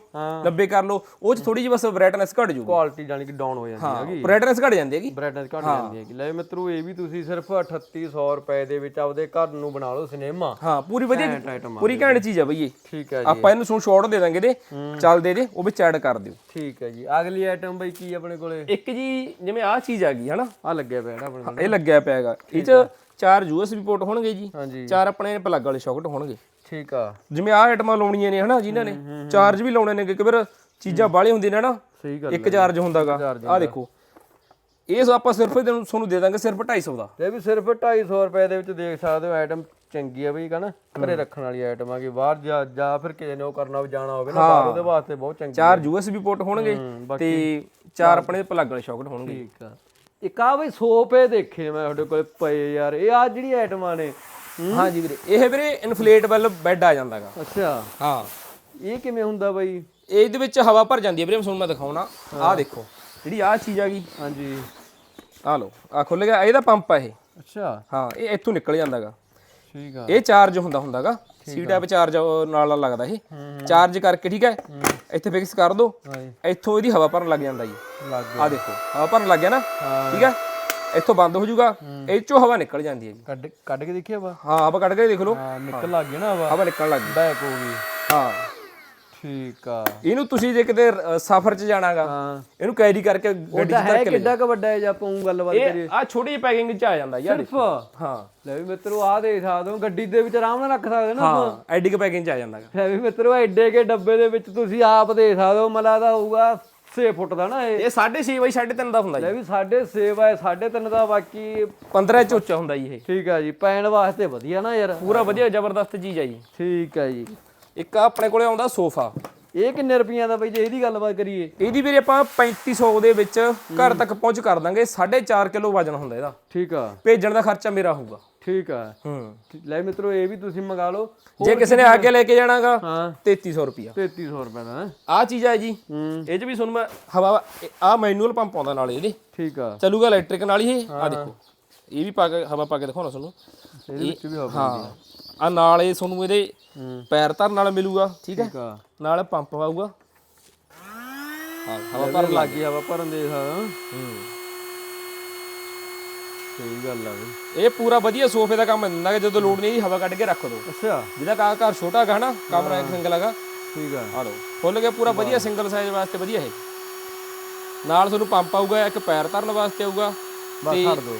90 ਕਰ ਲਓ ਉਹ ਚ ਥੋੜੀ ਜਿਹੀ ਬਸ ਬ੍ਰਾਈਟਨੈਸ ਘਟ ਜੂਗੀ ਕੁਆਲਿਟੀ ਜਾਨੀ ਕਿ ਡਾਊਨ ਹੋ ਜਾਂਦੀ ਹੈਗੀ। ਬ੍ਰਾਈਟਨੈਸ ਘਟ ਜਾਂਦੀ ਹੈਗੀ। ਬ੍ਰਾਈਟਨੈਸ ਘਟ ਜਾਂਦੀ ਹੈਗੀ। ਲੈ ਮਿੱਤਰੋ ਇਹ ਵੀ ਤੁਸੀਂ ਸਿਰਫ 3800 ਰੁਪਏ ਦੇ ਵਿੱਚ ਆਪਦੇ ਘਰ ਨੂੰ ਬਣਾ ਲਓ ਸਿਨੇਮਾ ਹਾਂ ਪੂਰੀ ਵਧੀਆ ਪੂਰੀ ਘੈਂਟ ਚੀਜ਼ ਆ ਬਈ ਇਹ। ਠੀਕ ਹੈ ਜੀ। ਆਪਾਂ ਇਹਨੂੰ ਸ਼ਾਰਟ ਦੇ ਦਾਂਗੇ ਦੇ ਚੱਲਦੇ ਦੇ ਉਹ ਵਿੱਚ ਐਡ ਕਰ ਦਿਓ। ਠੀਕ ਹੈ ਜੀ। ਅਗਲੀ ਆਈਟਮ ਬਈ ਕੀ ਆਪਣੇ ਕੋਲੇ? ਇੱਕ ਜੀ ਜਿਵੇਂ ਆਹ ਚੀਜ਼ ਆ ਗਈ ਹਨਾ? ਆ ਲੱਗਿਆ ਪਿਆ ਜਿਹੜਾ ਆਪਣੇ ਇਹ ਲੱਗਿਆ ਪਿਆ ਹੈਗਾ। ਇਹ ਚ ਚਾਰ USB ਪੋਰਟ ਹੋਣਗੇ ਜੀ। ਚਾਰ ਆਪਣੇ ਪਲੱਗ ਵਾਲੇ ਸ਼ਾਕਟ ਹੋਣਗੇ। ਠੀਕ ਆ। ਜਿਵੇਂ ਆਹ ਆਈਟਮਾਂ ਲਾਉਣੀਆਂ ਨੇ ਹਨਾ ਜਿਨ੍ਹਾਂ ਨੇ। ਚਾਰਜ ਵੀ ਲਾਉਣੇ ਨੇ ਕਿ ਵਾਰ ਚੀਜ਼ਾਂ ਬਾਹਲੀਆਂ ਹੁੰਦੀਆਂ ਨੇ ਨਾ ਸਹੀ ਗੱਲ ਇੱਕ ਚਾਰਜ ਹੁੰਦਾਗਾ। ਆਹ ਦੇਖੋ। ਇਹ ਸੋ ਆਪਾਂ ਸਿਰਫ ਇਹਨੂੰ ਤੁਹਾਨੂੰ ਦੇ ਦਾਂਗੇ ਸਿਰਫ 250 ਦਾ। ਇਹ ਵੀ ਸਿਰਫ 250 ਰੁਪਏ ਦੇ ਵਿੱਚ ਦੇਖ ਸਕਦੇ ਹੋ ਆਈਟਮ ਚੰਗੀ ਆ ਬਈ ਕਹਣਾ ਘਰੇ ਰੱਖਣ ਵਾਲੀ ਆਈਟਮ ਆ ਕਿ ਬਾਹਰ ਜਾ ਜਾਂ ਫਿਰ ਕਿਸੇ ਨੇ ਉਹ ਕਰਨਾ ਜਾਣਾ ਹੋਵੇ ਨਾ ਬਾਹਰ ਉਹਦੇ ਵਾਸਤੇ ਬਹੁਤ ਚੰਗੀ ਚਾਰ USB ਪੋਰਟ ਹੋਣਗੇ। ਤੇ ਚਾਰ ਆਪਣੇ ਪਲੱਗ ਵਾਲੇ ਸ਼ਾਕਟ ਹੋਣਗੇ। ਠੀਕ ਆ। ਇੱਕ ਆ ਬਈ ਸੋਪੇ ਦੇਖੇ ਮੈਂ ਤੁਹਾਡੇ ਕੋਲੇ ਪਏ ਯਾਰ ਇਹ ਆ ਜਿਹੜੀ ਆਈਟਮਾਂ ਨੇ। ਹਾਂਜੀ ਵੀਰੇ ਇਹ ਵੀਰੇ ਇਨਫਲੇਟੇਬਲ ਬੈੱਡ ਆ ਜਾਂਦਾਗਾ। ਅੱਛਾ। ਹਾਂ। ਇਹ ਕਿਵੇਂ ਹੁੰਦਾ ਬਈ? ਇਹਦੇ ਵਿੱਚ ਹਵਾ ਭਰ ਜਾਂਦੀ ਹੈ ਵੀਰੇ ਤੁਹਾਨੂੰ ਮੈਂ ਦਿਖਾਉਣਾ। ਆਹ ਦੇਖੋ ਜਿਹੜੀ ਆਹ ਚੀਜ਼ ਆ ਗਈ। ਹਾਂਜੀ। ਆਹ ਲਓ ਆ ਖੁੱਲ ਗਿਆ ਇਹਦਾ ਪੰਪ ਆ ਇਹ। ਅੱਛਾ। ਹਾਂ ਇਹ ਇੱਥੋਂ ਨਿਕਲ ਜਾਂਦਾਗਾ। ਠੀਕ ਆ। ਇਹ ਚਾਰਜ ਹੁੰਦਾ ਹੁੰਦਾਗਾ। ਸੀ ਟਾਈਪ ਚਾਰਜ ਨਾਲ ਨਾਲ ਲੱਗਦਾ ਇਹ ਚਾਰਜ ਕਰਕੇ ਠੀਕ ਹੈ। ਇੱਥੇ ਫਿਕਸ ਕਰ ਦੋ। ਇੱਥੋਂ ਇਹਦੀ ਹਵਾ ਭਰਨ ਲੱਗ ਜਾਂਦਾ ਜੀ। ਆਹ ਦੇਖੋ ਹਵਾ ਭਰਨ ਲੱਗ ਗਿਆ ਨਾ ਠੀਕ ਹੈ ਇੱਥੋਂ ਬੰਦ ਹੋ ਜਾਊਗਾ ਇਹ ਚੋਂ ਹਵਾ ਨਿਕਲ ਜਾਂਦੀ ਹੈ ਜੀ। ਕੱਢ ਕੱਢ ਕੇ ਦੇਖਿਆ ਵਾ ਹਾਂ ਹਵਾ ਕੱਢ ਕੇ ਦੇਖ ਲਓ। ਨਿਕਲ ਲੱਗ ਗਿਆ ਨਾ ਵਾ ਹਵਾ ਨਿਕਲਣ ਲੱਗ ਗਈ। ਬੈਕ ਹੋ ਗਈ। ਹਾਂ। ਠੀਕ ਆ। ਇਹਨੂੰ ਤੁਸੀਂ ਜੇ ਕਿਤੇ ਸਫ਼ਰ 'ਚ ਜਾਣਾਗਾ ਹਾਂ। ਇਹਨੂੰ ਕੈਰੀ ਕਰਕੇ ਗੱਡੀ 'ਚ ਉਹਦਾ ਹੈ ਧਰ ਕੇ ਲੈ ਕਿੱਡਾ ਕ ਵੱਡਾ ਹੈ ਜੇ ਆਪਾਂ ਗੱਲਬਾਤ ਇਹ ਕਰੀਏ। ਆ ਛੋਟੀ ਜਿਹੀ ਪੈਕਿੰਗ 'ਚ ਆ ਜਾਂਦਾ ਯਾਰ। ਸਿਰਫ? ਹਾਂ। ਲੈ ਵੀ ਮਿੱਤਰੋ ਆ ਦੇਖ ਸਕਦੇ ਹੋ ਗੱਡੀ ਦੇ ਵਿੱਚ ਆਰਾਮ ਨਾਲ ਰੱਖ ਸਕਦੇ ਨਾ ਹਾਂ ਐਡੀ ਕ ਪੈਕਿੰਗ 'ਚ ਆ ਜਾਂਦਾਗਾ। ਲੈ ਵੀ ਮਿੱਤਰੋ ਐਡੇ ਕੇ ਡੱਬੇ ਦੇ ਵਿੱਚ ਤੁਸੀਂ ਆਪ ਦੇਖ ਸਕਦੇ ਹੋ ਮਲਾ ਦਾ ਹੋਊਗਾ 6 ਫੁੱਟ ਦਾ ਨਾ ਇਹ। ਇਹ 6.5 ਬਾਈ 3.5 ਦਾ ਹੁੰਦਾ ਜੀ। ਲੈ ਵੀ 6.5 ਬਾਏ 3.5 ਦਾ ਬਾਕੀ 15 'ਚ ਉੱਚਾ ਹੁੰਦਾ ਜੀ ਇਹ। ਠੀਕ ਆ ਜੀ ਪੈਣ ਵਾਸਤੇ ਵਧੀਆ ਨਾ ਯਾਰ। ਪੂਰਾ ਵਧੀਆ ਜ਼ਬਰਦਸਤ ਚੀਜ਼ ਹੈ ਜੀ। ਠੀਕ ਆ ਜੀ। ਇੱਕ ਆਪਣੇ ਕੋਲੇ ਆਉਂਦਾ ਸੋਫਾ। ਇਹ ਕਿੰਨੇ ਰੁਪਈਆਂ ਦਾ ਬਈ ਜੇ ਇਹਦੀ ਗੱਲਬਾਤ ਕਰੀਏ? ਇਹਦੀ ਵੀਰੇ ਆਪਾਂ 3500 ਦੇ ਵਿੱਚ ਘਰ ਤੱਕ ਪਹੁੰਚ ਕਰ ਦਾਂਗੇ 4.5 ਕਿਲੋ ਵਜਨ ਹੁੰਦਾ ਇਹਦਾ। ਠੀਕ ਆ। ਭੇਜਣ ਦਾ ਖਰਚਾ ਮੇਰਾ ਹੋਊਗਾ। ਠੀਕ ਆ। ਹੂੰ। ਲੈ ਮਿੱਤਰੋ ਇਹ ਵੀ ਤੁਸੀਂ ਮੰਗਾ ਲਓ। ਜੇ ਕਿਸੇ ਨੇ ਆ ਕੇ ਲੈ ਕੇ ਜਾਣਾਗਾ ਹਾਂ। 3300 ਰੁਪਿਆ 3300 ਰੁਪਏ ਦਾ? ਆਹ ਚੀਜ਼ ਹੈ ਜੀ। ਇਹ 'ਚ ਵੀ ਤੁਹਾਨੂੰ ਮੈਂ ਹਵਾ ਆਹ ਮੈਨੂਅਲ ਪੰਪ ਆਉਂਦਾ ਨਾਲ ਇਹਦੇ। ਠੀਕ ਆ। ਚੱਲੂਗਾ ਇਲੈਕਟ੍ਰਿਕ ਨਾਲ ਹੀ ਆ ਦੇਖੋ। ਇਹ ਵੀ ਪਾ ਕੇ ਹਵਾ ਪਾ ਕੇ ਦਿਖਾਉਣਾ ਤੁਹਾਨੂੰ। ਇਹਦੇ ਵਿੱਚ ਵੀ ਹੋਵੇ ਹਾਂ। ਆ ਨਾਲ ਇਹ ਤੁਹਾਨੂੰ ਇਹਦੇ ਪੈਰ ਧਰਨ ਨਾਲ ਮਿਲੂਗਾ ਠੀਕ ਹੈ? ਨਾਲ ਪੰਪ ਆਊਗਾ ਹਵਾ ਪਰ ਲੱਗ ਗਈ ਹਵਾ ਭਰਨ ਦੇ ਹੂੰ। ਸਹੀ ਗੱਲ ਆ ਇਹ ਪੂਰਾ ਵਧੀਆ ਸੋਫੇ ਦਾ ਕੰਮ ਦਿੰਦਾ ਕਿ ਜਦੋਂ ਲੋੜ ਨਹੀਂ ਹਵਾ ਕੱਢ ਕੇ ਰੱਖ ਦੋ। ਅੱਛਾ। ਜਿਹਦਾ ਕਾ ਘਰ ਛੋਟਾ ਹੈਗਾ ਨਾ ਕਮਰਾ ਇੱਕ ਸਿੰਗਲ ਹੈਗਾ ਠੀਕ ਆ। ਆ ਲਓ ਖੁੱਲ ਗਿਆ ਪੂਰਾ ਵਧੀਆ ਸਿੰਗਲ ਸਾਈਜ਼ ਵਾਸਤੇ ਵਧੀਆ ਹੈ ਨਾਲ ਤੁਹਾਨੂੰ ਪੰਪ ਆਊਗਾ ਇੱਕ ਪੈਰ ਧਰਨ ਵਾਸਤੇ ਆਊਗਾ। ਬਸ ਛੱਡ ਦੋ।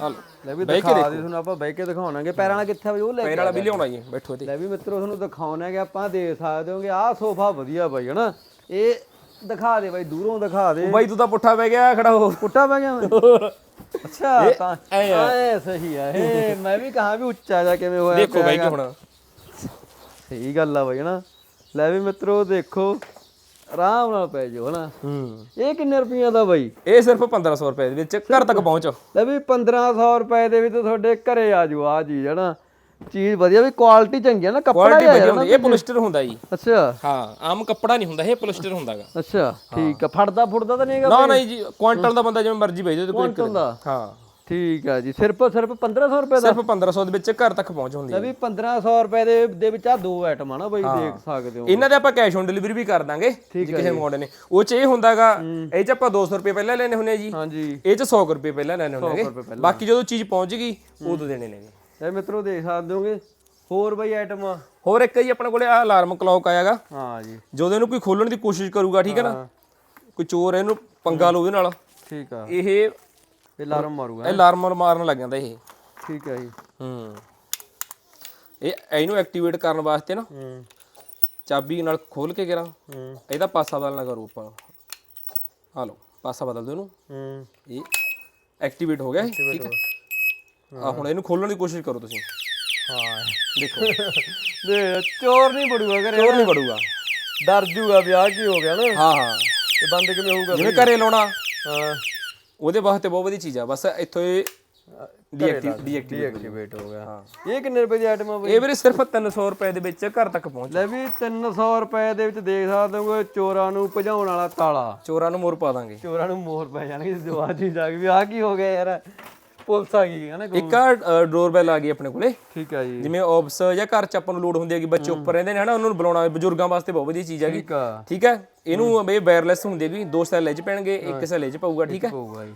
ਆ ਲਓ ਲੈ ਵੀ ਦਿਖਾ ਦੇ ਤੁਹਾਨੂੰ ਆਪਾਂ ਬਹਿ ਕੇ ਦਿਖਾਉਣਾਗੇ। ਪੈਰਾਂ ਵਾਲਾ ਕਿੱਥੇ ਆ ਬਈ ਉਹ ਲੈ ਪੈਰ ਵਾਲਾ ਵੀ ਲਿਆਉਣਾ ਜੀ ਬੈਠੋ ਤੇ ਲੈ ਵੀ ਮਿੱਤਰੋ ਤੁਹਾਨੂੰ ਦਿਖਾਉਣਾਗੇ ਆਪਾਂ ਦੇਖ ਸਕਦੇ ਹੋਗੇ ਆਹ ਸੋਫਾ ਵਧੀਆ ਬਾਈ ਹਨਾ? ਇਹ ਦਿਖਾ ਦੇ ਬਾਈ ਦੂਰੋਂ ਦਿਖਾ ਦੇ। ਬਾਈ ਤੂੰ ਤਾਂ ਪੁੱਠਾ ਪੈ ਗਿਆ ਖੜਾ ਹੋ। ਪੁੱਟਾ ਪੈ ਗਿਆ ਮੈਂ? ਅੱਛਾ ਤਾਂ ਐਂ ਐ ਸਹੀ ਆ ਇਹ ਮੈਂ ਵੀ ਕਹਾ ਵੀ ਉੱਚਾ ਜਾ ਕਿਵੇਂ ਹੋਇਆ ਦੇਖੋ ਪਿਆ ਬਾਈ ਕਿ ਹੈਗਾ। ਹੁਣ। ਸਹੀ ਗੱਲ ਆ ਬਾਈ ਹਨਾ? ਲੈ ਵੀ ਮਿੱਤਰੋ ਦੇਖੋ। ਆਰਾਮ ਨਾਲ ਪੈ ਜਾਓ ਹਨਾ? ਹੂੰ। ਇਹ ਕਿੰਨੇ ਰੁਪਈਆ ਦਾ ਬਾਈ? ਇਹ ਸਿਰਫ 1500 ਰੁਪਏ ਦੇ ਵਿੱਚ ਘਰ ਤੱਕ ਪਹੁੰਚ। ਲੈ ਵੀ 1500 ਰੁਪਏ ਦੇ ਵਿੱਚ ਤੁਹਾਡੇ ਘਰੇ ਆ ਜੂ ਆ ਚੀਜ਼ ਹਨਾ? ਚੀਜ਼ ਵਧੀਆ ਵੀ ਕੁਆਲਿਟੀ ਚੰਗੀ ਆ ਨਾ ਕੱਪੜਾ ਕੁਆਲਿਟੀ ਵਧੀਆ ਹੁੰਦੀ ਇਹ ਪੋਲਿਸਟਰ ਹੁੰਦਾ ਜੀ। ਅੱਛਾ। ਹਾਂ ਆਮ ਕੱਪੜਾ ਨਹੀਂ ਹੁੰਦਾ ਇਹ ਪੋਲਿਸਟਰ ਹੁੰਦਾਗਾ। ਅੱਛਾ ਠੀਕ ਆ ਫੜਦਾ ਫੁੜਦਾ ਤਾਂ ਨਹੀਂਗਾ ਨਾ ਨਹੀਂ ਜੀ ਕੁਆਂਟਲ ਦਾ ਬੰਦਾ ਜਿਵੇਂ ਮਰਜ਼ੀ ਭੇਜੋ ਤੇ ਕੋਈ ਕੁਆਂਟਲ ਦਾ? ਹਾਂ। ਠੀਕ ਆ ਜੀ ਸਿਰਫ ਸਿਰਫ 1500 ਰੁਪਏ ਦਾ? ਸਿਰਫ 1500 ਦੇ ਵਿੱਚ ਘਰ ਤੱਕ ਪਹੁੰਚ ਹੁੰਦੀ ਹੈ ਵੀ 1500 ਰੁਪਏ ਦੇ ਦੇ ਵਿੱਚ ਆ ਦੋ ਆਈਟਮ ਆ ਨਾ ਬਾਈ ਦੇਖ ਸਕਦੇ ਹੋ। ਇਹਨਾਂ ਦੇ ਆਪਾਂ ਕੈਸ਼ ਔਨ ਡਿਲੀਵਰੀ ਵੀ ਕਰ ਦਾਂਗੇ ਜੇ ਕਿਸੇ ਮੰਗਾਉਂਦੇ ਨੇ। ਉਹ ਚ ਇਹ ਹੁੰਦਾਗਾ ਇਹ ਚ ਆਪਾਂ 200 ਰੁਪਏ ਪਹਿਲਾਂ ਲੈਣੇ ਹੁੰਦੇ ਆ ਜੀ। ਹਾਂਜੀ। ਇਹ ਚ 100 ਰੁਪਏ ਪਹਿਲਾਂ ਲੈਣੇ ਹੁੰਦੇ ਬਾਕੀ ਜਦੋਂ ਚੀਜ਼ ਪਹੁੰਚ ਗਈ ਉਦੋਂ ਦੇਣੇ ਨੇ ਇਹ ਮਿੱਤਰੋ ਦੇਖ ਸਕਦੇ ਹੋਗੇ ਹੋਰ ਬਾਈ ਆਈਟਮ ਹੋਰ ਇੱਕ ਜੀ ਆਪਣੇ ਕੋਲੇ ਆ ਅਲਾਰਮ ਕਲੌਕ ਆਇਆਗਾ। ਹਾਂ ਜੀ। ਜਦੋਂ ਇਹਨੂੰ ਕੋਈ ਖੋਲਣ ਦੀ ਕੋਸ਼ਿਸ਼ ਕਰੂਗਾ ਠੀਕ ਹੈ ਨਾ? ਕੋਈ ਚੋਰ ਇਹਨੂੰ ਪੰਗਾ ਲਓ ਉਹਦੇ ਨਾਲ। ਠੀਕ ਆ। ਇਹ ਇਹ ਅਲਾਰਮ ਮਾਰੂਗਾ ਅਲਾਰਮ ਮਾਰਨ ਲੱਗ ਜਾਂਦਾ ਇਹ। ਠੀਕ ਆ ਜੀ। ਹੂੰ। ਇਹ ਇਹਨੂੰ ਐਕਟੀਵੇਟ ਕਰਨ ਵਾਸਤੇ ਨਾ ਹੂੰ। ਚਾਬੀ ਨਾਲ ਖੋਲ ਕੇ ਕਰਾਂ। ਹੂੰ। ਇਹਦਾ ਪਾਸਾ ਬਦਲਣਾ ਕਰੂ ਆਪਾਂ। ਆ ਲਓ ਪਾਸਾ ਬਦਲ ਦਿਓ ਇਹਨੂੰ। ਹੂੰ। ਇਹ ਐਕਟੀਵੇਟ ਹੋ ਗਿਆ ਇਹ ਠੀਕ ਹੈ ਆ ਹੁਣ ਇਹਨੂੰ ਖੋਲਣ ਦੀ ਕੋਸ਼ਿਸ਼ ਕਰੋ ਤੁਸੀਂ। ਹਾਂ। ਦੇਖੋ। ਦੇ ਚੋਰ ਨਹੀਂ ਬੜੂਗਾ ਘਰੇ। ਚੋਰ ਨਹੀਂ ਵੜੂਗਾ ਡਰ ਜੂਗਾ ਵੀ ਆਹ ਕੀ ਹੋ ਗਿਆ ਨਾ। ਹਾਂ ਹਾਂ। ਇਹ ਬੰਦ ਕਿਵੇਂ ਹੋਊਗਾ ਜਿਵੇਂ ਘਰੇ ਲਾਉਣਾ। ਹਾਂ। ਉਹਦੇ ਵਾਸਤੇ ਬਹੁਤ ਵਧੀਆ ਚੀਜ਼ ਆ। ਬਸ ਇੱਥੋਂ ਇਹ ਡੀਐਕਟਿਵ ਡੀਐਕਟਿਵ ਡੀਐਕਟੀਵੇਟ ਹੋ ਗਿਆ। ਇਹ ਕਿੰਨੇ ਰੁਪਏ ਦੀ ਆਈਟਮ ਆ ਬਈ? ਇਹ ਵੀਰੇ ਸਿਰਫ 300 ਰੁਪਏ ਦੇ ਵਿੱਚ ਘਰ ਤੱਕ ਪਹੁੰਚ ਲੈ ਵੀ 300 ਰੁਪਏ ਦੇ ਵਿੱਚ ਦੇਖ ਸਕਦੇ ਹੋ ਚੋਰਾਂ ਨੂੰ ਭਜਾਉਣ ਵਾਲਾ ਤਾਲਾ। ਚੋਰਾਂ ਨੂੰ ਮੋਰ ਪਾ ਦਾਂਗੇ। ਚੋਰਾਂ ਨੂੰ ਮੋਹਰ ਪੈ ਜਾਣਗੇ ਚੀਜ਼ ਆ ਗਈ ਵੀ ਆਹ ਕੀ ਹੋ ਗਿਆ ਯਾਰ। ਪੁਲਿਸ ਆ ਗਈ ਹੈ ਨਾ। ਇੱਕ ਆ ਡੋਰਬੈਲ ਆ ਗਈ ਆਪਣੇ ਕੋਲੇ। ਠੀਕ ਆ ਜੀ। ਜਿਵੇਂ ਆਫਸ ਜਾਂ ਘਰ ਚ ਆਪਾਂ ਨੂੰ ਲੋਡ ਹੁੰਦੀ ਹੈ ਕਿ ਬੱਚੇ ਉੱਪਰ ਰਹਿੰਦੇ ਨੇ ਹਨਾ ਉਹਨਾਂ ਨੂੰ ਬੁਲਾਉਣਾ ਬਜ਼ੁਰਗਾਂ ਵਾਸਤੇ ਬਹੁਤ ਵਧੀਆ ਚੀਜ਼ ਹੈਗੀ। ਠੀਕ ਹੈ ਇਹਨੂੰ ਬਈ ਵਾਇਰਲੈਸ ਹੁੰਦੀ ਹੈਗੀ ਦੋ ਸੈੱਲ ਚ ਪੈਣਗੇ ਇੱਕ ਸੈੱਲ ਚ ਪਊਗਾ ਠੀਕ ਹੈ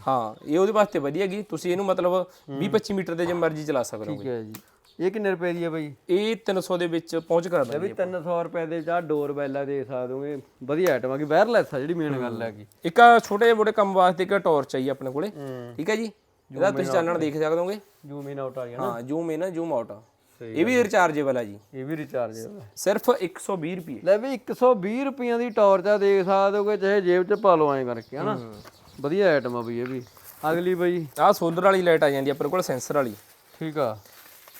ਹਾਂ ਇਹ ਉਹਦੇ ਵਾਸਤੇ ਵਧੀਆ ਹੈਗੀ। ਤੁਸੀਂ ਇਹਨੂੰ ਮਤਲਬ 20 25 ਮੀਟਰ ਦੇ ਜੇ ਮਰਜ਼ੀ ਚਲਾ ਸਕਦੇ ਹੋ ਠੀਕ ਹੈ ਜੀ। ਇਹ ਕਿੰਨੇ ਰੁਪਏ ਦੀ ਹੈ ਬਈ? ਇਹ 300 ਦੇ ਵਿੱਚ ਪਹੁੰਚ ਕਰਾ ਦਾਂਗੇ ਵੀ 300 ਰੁਪਏ ਦੇ ਜਾਂ ਡੋਰ ਬੈਲਾ ਦੇ ਸਕਦੇ ਹੋਗੇ ਵਧੀਆ ਆਈਟਮ ਆ ਕਿ ਵਾਇਰਲੈਸ ਆ ਜਿਹੜੀ ਮੇਨ ਗੱਲ ਹੈਗੀ। ਇੱਕ ਛੋਟੇ ਜਿਹੇ ਮੋਟੇ ਕੰਮ ਵਾਸਤੇ ਇੱਕ ਟਾਰਚ ਆਈ ਆਪਣੇ ਕੋਲੇ। ਠੀਕ ਹੈ ਜੀ? ਇਹਦਾ ਤੁਸੀਂ ਚਾਨਣ ਦੇਖ ਸਕਦੇ ਹੋਗੇ। ਜ਼ੂਮ ਇਨ ਆਊਟ ਆ ਗਿਆ ਹਾਂ ਜ਼ੂਮ ਇਨ ਜ਼ੂਮ ਆਊਟ ਇਹ ਵੀ ਰਿਚਾਰਜੇਬਲ ਆ ਜੀ। ਇਹ ਵੀ ਰਿਚਾਰਜ ਹੈ। ਸਿਰਫ 120 ਰੁਪਏ। ਲੈ ਵੀ 120 ਰੁਪਈਆਂ ਦੀ ਟਾਰਚ ਆ ਦੇਖ ਸਕਦੇ ਹੋਗੇ ਚਾਹੇ ਜੇਬ 'ਚ ਪਾ ਲਓ ਐਂ ਕਰਕੇ ਹਨਾ। ਵਧੀਆ ਆਈਟਮ ਆ ਬਈ ਇਹ ਵੀ। ਅਗਲੀ ਬਈ। ਆਹ ਸੋਲਰ ਵਾਲੀ ਲਾਈਟ ਆ ਜਾਂਦੀ ਆ ਆਪਣੇ ਕੋਲ ਸੈਂਸਰ ਵਾਲੀ। ਠੀਕ ਆ।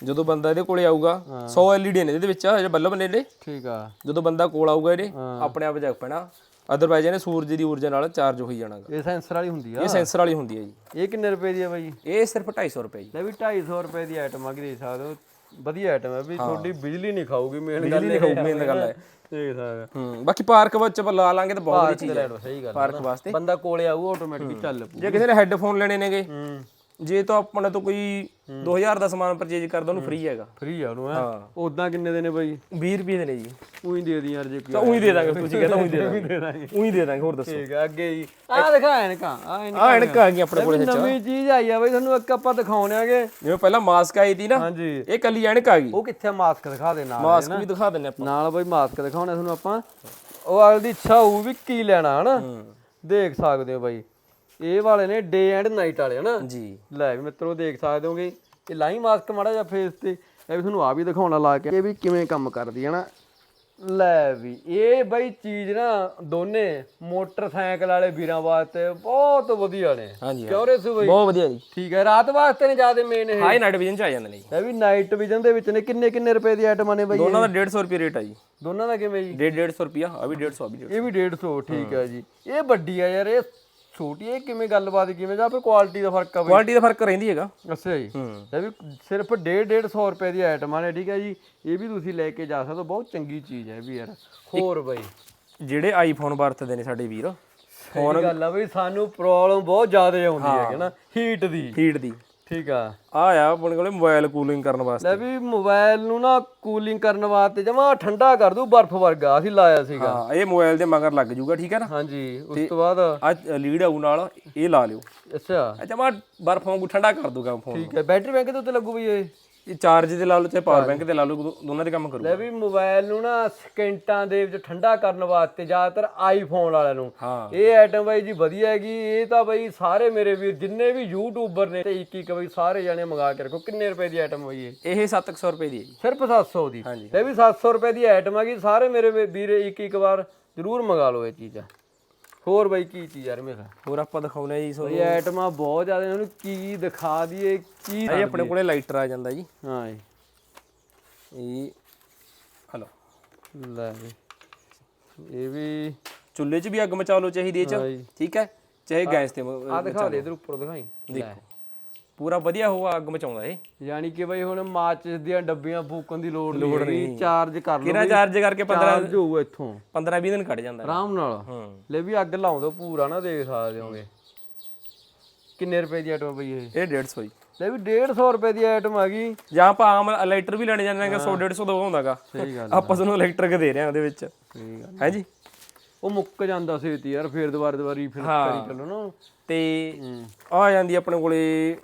ਜਦੋਂ ਬੰਦਾ ਇਹਦੇ ਕੋਲੇ ਆਊਗਾ 100 LED ਨੇ ਇਹਦੇ ਵਿੱਚ ਜਿਹੜੇ ਬੱਲਬ ਨੇ ਇਹਦੇ। ਠੀਕ ਆ। ਜਦੋਂ ਬੰਦਾ ਕੋਲ ਆਊਗਾ ਇਹਦੇ ਆਪਣੇ ਆਪ ਜਗ ਪੈਣਾ। ਅਦਰਵਾਈਜ਼ ਇਹਨੇ ਸੂਰਜ ਦੀ ਊਰਜਾ ਨਾਲ ਚਾਰਜ ਹੋਈ ਜਾਣਾਗਾ। ਇਹ ਸੈਂਸਰ ਵਾਲੀ ਹੁੰਦੀ ਆ। ਇਹ ਸੈਂਸਰ ਵਾਲੀ ਹੁੰਦੀ ਹੈ ਜੀ। ਇਹ ਕਿੰਨੇ ਰੁਪਏ ਦੀ ਆ ਬਾਈ? ਇਹ ਸਿਰਫ 250 ਰੁਪਏ ਜੀ। ਲੈ ਵੀ 250 ਰੁਪਏ ਦੀ ਆਈਟਮ ਆ ਕਿ ਦੇਖ ਸਕਦੇ ਹੋ? ਵਧੀਆ ਆਈਟਮ ਹੈ ਵੀ ਤੁਹਾਡੀ ਬਿਜਲੀ ਨਹੀਂ ਖਾਊਗੀ ਮੇਨ ਗੱਲ ਨਹੀਂ ਖਾਊਗੀ ਮੇਨ ਗੱਲ ਹੈ ਦੇਖ ਸਕਦੇ ਹੂੰ। ਬਾਕੀ ਪਾਰਕ ਵਿੱਚ ਆਪਾਂ ਲਾ ਲਾਂਗੇ ਤਾਂ ਬਹੁਤ ਵਧੀਆ ਚੀਜ਼ ਹੈ ਹੋ ਸਹੀ ਗੱਲ ਪਾਰਕ ਵਾਸਤੇ। ਬੰਦਾ ਕੋਲੇ ਆਊ ਆਟੋਮੈਟਿਕ ਚੱਲ ਪੂ ਜੇ ਕਿਸੇ ਨੇ ਹੈੱਡਫੋਨ ਲੈਣੇ ਨੇਗੇ। ਹੂੰ। ਜੇ ਤਾਂ ਆਪਣੇ ਤੋਂ ਕੋਈ 2000 ਦਾ ਸਮਾਨ ਪਰਚੇਜ ਕਰਦਾ ਉਹਨੂੰ ਫ੍ਰੀ ਹੈਗਾ। ਫ੍ਰੀ ਆ ਉਹਨੂੰ ਹੈ? ਹਾਂ। ਉਦਾਂ ਕਿੰਨੇ ਦੇ ਨੇ ਬਾਈ? 20 ਰੁਪਏ ਦੇ ਨੇ ਜੀ। ਉਹੀ ਦੇ ਦੀ ਯਾਰ ਜੇ ਕੋਈ ਤਾਂ ਉਹੀ ਦੇ ਦਾਂਗੇ ਤੁਸੀਂ ਕਹਿੰਦਾ ਉਹੀ ਦੇ ਦਾਂਗੇ। ਉਹੀ ਦੇ ਦਾਂਗੇ ਹੋਰ ਦੱਸੋ। ਠੀਕ ਆ ਅੱਗੇ ਜੀ। ਆ ਦਿਖਾ ਐਨਕਾਂ ਆ ਆ ਐਨਕਾਂ ਆ ਗਈਆਂ ਆਪਣੇ ਕੋਲ ਨਵੀਂ ਚੀਜ਼ ਆਈ ਆ ਬਈ ਤੁਹਾਨੂੰ ਇੱਕ ਆਪਾਂ ਦਿਖਾਉਣੇ ਆਗੇ। ਜਿਵੇਂ ਪਹਿਲਾਂ ਮਾਸਕ ਆਈ ਸੀ ਨਾ ਹਾਂਜੀ। ਇਹ ਕੱਲੀ ਐਨਕ ਆ ਗਈ। ਉਹ ਕਿੱਥੇ ਮਾਸਕ ਦਿਖਾ ਦੇ ਨਾਲ ਮਾਸਕ ਵੀ ਦਿਖਾ ਦਿੰਨੇ ਆਪਾਂ। ਨਾਲ ਬਈ ਮਾਸਕ ਦਿਖਾਉਣੇ ਤੁਹਾਨੂੰ ਆਪਾਂ। ਉਹ ਅਗਲੀ ਇੱਛਾ ਹੋਊ ਵੀ ਕੀ ਲੈਣਾ ਹਨਾ? ਦੇਖ ਸਕਦੇ ਹੋ ਬਾਈ। ਇਹ ਵਾਲੇ ਨੇ ਡੇ ਐਂਡ ਨਾਈਟ ਵਾਲੇ ਹਨਾ? ਜੀ। ਲੈ ਵੀ ਮਿੱਤਰੋ ਦੇਖ ਸਕਦੇ ਹੋਗੇ ਇਹ ਲਾਈ ਮਾਸਕ ਮਾੜਾ ਜਿਹਾ ਫੇਸ ਤੇ ਇਹ ਵੀ ਤੁਹਾਨੂੰ ਆ ਵੀ ਦਿਖਾਉਣਾ ਲਾ ਕੇ। ਇਹ ਵੀ ਕਿਵੇਂ ਕੰਮ ਕਰਦੀ ਹੈ ਨਾ? ਲੈ ਵੀ ਇਹ ਬਈ ਚੀਜ਼ ਨਾ ਦੋਨੇ ਮੋਟਰਸਾਈਕਲ ਵਾਲੇ ਵੀਰਾਂ ਵਾਸਤੇ ਬਹੁਤ ਵਧੀਆ ਨੇ। ਹਾਂਜੀ ਕਿਉਂ ਰੇ ਸੁ ਬਈ? ਬਹੁਤ ਵਧੀਆ ਜੀ। ਠੀਕ ਹੈ ਰਾਤ ਵਾਸਤੇ ਨੇ ਜ਼ਿਆਦਾ ਮੇਨ ਇਹ। ਹਾਈ ਨਾਈਟ ਵਿਜ਼ਨ ਚ ਆ ਜਾਂਦੇ ਨੇ ਜੀ। ਇਹ ਵੀ ਨਾਈਟ ਵਿਜ਼ਨ ਦੇ ਵਿੱਚ ਨੇ। ਕਿੰਨੇ ਕਿੰਨੇ ਰੁਪਏ ਦੀ ਆਈਟਮਾਂ ਨੇ ਬਈ ਦੋਨਾਂ ਦਾ 150 ਰੁਪਏ ਰੇਟ ਆ ਜੀ। ਦੋਨਾਂ ਦਾ ਕਿਵੇਂ ਜੀ? 1.5 150 ਰੁਪਿਆ ਆ ਵੀ 150 ਆ ਵੀ 150 ਇਹ ਵੀ 150 ਠੀਕ ਹੈ ਜੀ। ਇਹ ਵੱਡੀ ਆ ਯਾਰ ਇਹ ਛੋਟੀ ਹੈ ਕਿਵੇਂ ਗੱਲਬਾਤ ਕਿਵੇਂ? ਜਾਂ ਫਿਰ ਕੁਆਲਿਟੀ ਦਾ ਫ਼ਰਕ ਆ ਬਈ? ਕੁਆਲਿਟੀ ਦਾ ਫ਼ਰਕ ਰਹਿੰਦੀ ਹੈਗਾ। ਅੱਛਾ ਜੀ। ਇਹ ਵੀ ਸਿਰਫ 1.5 150 ਰੁਪਏ ਦੀ ਆਈਟਮਾਂ ਨੇ ਠੀਕ ਹੈ ਜੀ? ਇਹ ਵੀ ਤੁਸੀਂ ਲੈ ਕੇ ਜਾ ਸਕਦੇ ਹੋ ਬਹੁਤ ਚੰਗੀ ਚੀਜ਼ ਹੈ ਵੀ ਯਾਰ। ਹੋਰ ਬਈ? ਜਿਹੜੇ ਆਈਫੋਨ ਵਰਤਦੇ ਨੇ ਸਾਡੇ ਵੀਰ ਸਹੀ ਗੱਲ ਆ ਬਈ ਸਾਨੂੰ ਪ੍ਰੋਬਲਮ ਬਹੁਤ ਜ਼ਿਆਦਾ ਆਉਂਦੀ ਹੈ। ਨਾ ਹੀਟ ਦੀ। ਹੀਟ ਦੀ। ਠੀਕ ਆ। ਆ ਆ ਆਪਣੇ ਕੋਲੇ ਮੋਬਾਈਲ ਕੂਲਿੰਗ ਕਰਨ ਵਾਸਤੇ। ਲੈ ਵੀ ਮੋਬਾਈਲ ਨੂੰ ਨਾ ਕੂਲਿੰਗ ਕਰਨ ਵਾਸਤੇ ਜਮਾ ਠੰਡਾ ਕਰ ਦੂ ਬਰਫ਼ ਵਰਗਾ ਅਸੀਂ ਲਾਇਆ ਸੀਗਾ। ਹਾਂ ਇਹ ਮੋਬਾਈਲ ਦੇ ਮਗਰ ਲੱਗ ਜੂਗਾ ਠੀਕ ਹੈ ਨਾ? ਹਾਂਜੀ ਉਸ ਤੋਂ ਬਾਅਦ? ਆ ਲੀਡ ਆਊ ਨਾਲ ਇਹ ਲਾ ਲਿਓ। ਅੱਛਾ। ਅੱਛਾ ਮਾ ਬਰਫ ਵਾਂਗੂ ਠੰਡਾ ਕਰ ਦੂਗਾ ਫੋਨ ਠੀਕ ਹੈ ਬੈਟਰੀ ਬੈਂਕ ਦੇ ਉੱਤੇ ਲੱਗੂ ਬਈ ਇਹ। ਇਹ ਚਾਰਜ ਤੇ ਲਾ ਲਓ ਚਾਹੇ ਪਾਵਰ ਬੈਂਕ ਤੇ ਲਾ ਲਓ ਦੋ- ਦੋਨਾਂ ਦੇ ਕੰਮ ਕਰੂ ਲੈ ਵੀ ਮੋਬਾਈਲ ਨੂੰ ਨਾ ਸਕਿੰਟਾਂ ਦੇ ਵਿੱਚ ਠੰਡਾ ਕਰਨ ਵਾਸਤੇ ਜ਼ਿਆਦਾਤਰ ਆਈਫੋਨ ਵਾਲਿਆਂ ਨੂੰ। ਹਾਂ। ਇਹ ਆਈਟਮ ਬਾਈ ਜੀ ਵਧੀਆ ਹੈਗੀ ਇਹ ਤਾਂ ਬਾਈ ਸਾਰੇ ਮੇਰੇ ਵੀਰ ਜਿੰਨੇ ਵੀ ਯੂਟਿਊਬਰ ਨੇ ਤੇ ਇੱਕ ਇੱਕ ਬਾਈ ਸਾਰੇ ਜਣੇ ਮੰਗਾ ਕੇ ਰੱਖੋ। ਕਿੰਨੇ ਰੁਪਏ ਦੀ ਆਈਟਮ ਹੋਈ ਇਹ? ਇਹ 700 ਰੁਪਏ ਦੀ ਹੈ ਜੀ ਸਿਰਫ 700 ਦੀ। ਹਾਂਜੀ। ਇਹ ਵੀ 700 ਰੁਪਏ ਦੀ ਆਈਟਮ ਹੈਗੀ ਸਾਰੇ ਮੇਰੇ ਵੀ- ਵੀਰ ਇੱਕ ਇੱਕ ਵਾਰ ਜ਼ਰੂਰ ਮੰਗਾ ਲਓ ਇਹ ਚੀਜ਼ਾਂ। ਹੋਰ ਬਾਈ ਕੀ ਚੀਜ਼ ਯਾਰ ਮੇਰਾ ਹੋਰ ਆਪਾਂ ਦਿਖਾਉਨੇ ਜੀ ਤੁਹਾਨੂੰ। ਇਹ ਆਈਟਮਾਂ ਬਹੁਤ ਜ਼ਿਆਦਾ ਇਹਨਾਂ ਨੂੰ ਕੀ ਦਿਖਾ ਦਈਏ ਕੀ ਇਹ ਆਪਣੇ ਕੋਲੇ ਲਾਈਟਰ ਆ ਜਾਂਦਾ ਜੀ। ਹਾਂ ਜੀ। ਇਹ ਹਲੋ। ਲੈ ਇਹ ਵੀ ਚੁੱਲ੍ਹੇ 'ਚ ਵੀ ਅੱਗ ਮਚਾ ਲਓ ਚਾਹੀਦੀ ਇਹ 'ਚ। ਠੀਕ ਹੈ? ਚਾਹੇ ਗੈਸ ਤੇ ਆ ਦਿਖਾ ਦੇ ਇਧਰ ਉੱਪਰ ਦਿਖਾਈ। ਲੈ ਪੂਰਾ ਵਧੀਆ ਹੋਊਗਾ ਅੱਗ ਮਚਾਉਂਦਾ ਇਹ। ਯਾਨੀ ਕਿ ਬਈ ਹੁਣ ਮਾਚਿਸ ਦੀਆਂ ਡੱਬੀਆਂ ਫੂਕਣ ਦੀ ਲੋੜ ਨਹੀਂ ਹੈਗੀ ਚਾਰਜ ਕਰ ਲਓ ਕਿਹੜਾ ਚਾਰਜ ਕਰਕੇ 15 ਚਾਰਜ ਹੋਊ ਇੱਥੋਂ। 15 20 ਦਿਨ ਕੱਢ ਜਾਂਦਾ ਆਰਾਮ ਨਾਲ। ਲੈ ਵੀ ਅੱਗ ਲਾਉਂ ਦੋ ਪੂਰਾ ਨਾ ਦੇਖ ਸਕਦੇ ਹੋਗੇ। ਕਿੰਨੇ ਰੁਪਏ ਦੀ ਆਈਟਮ ਪਈ ਇਹ? ਇਹ 150 ਜੀ ਲੈ ਵੀ 150 ਰੁਪਏ ਦੀ ਆਈਟਮ ਆ ਗਈ। ਜਾਂ ਆਪਾਂ ਆਮ ਲਾਈਟਰ ਵੀ ਲੈਣੇ ਜਾਂਦੇ ਨੇ 100 150 ਦਾ ਹੁੰਦਾਗਾ। ਸਹੀ ਗੱਲ ਆਪਾਂ ਤੁਹਾਨੂੰ ਇਲੈਕਟ੍ਰਿਕ ਦੇ ਰਹੇ ਹਾਂ ਉਹਦੇ ਵਿੱਚ। ਸਹੀ ਗੱਲ ਹੈ ਜੀ? ਉਹ ਮੁੱਕ ਜਾਂਦਾ ਛੇਤੀ ਯਾਰ ਫੇਰ ਦੁਬਾਰਾ ਦੁਬਾਰਾ ਰੀਫਿਲ ਕਰੀ ਚੱਲੋ ਨਾ। ਤੇ ਆ ਜਾਂਦੀ ਆਪਣੇ ਕੋਲੇ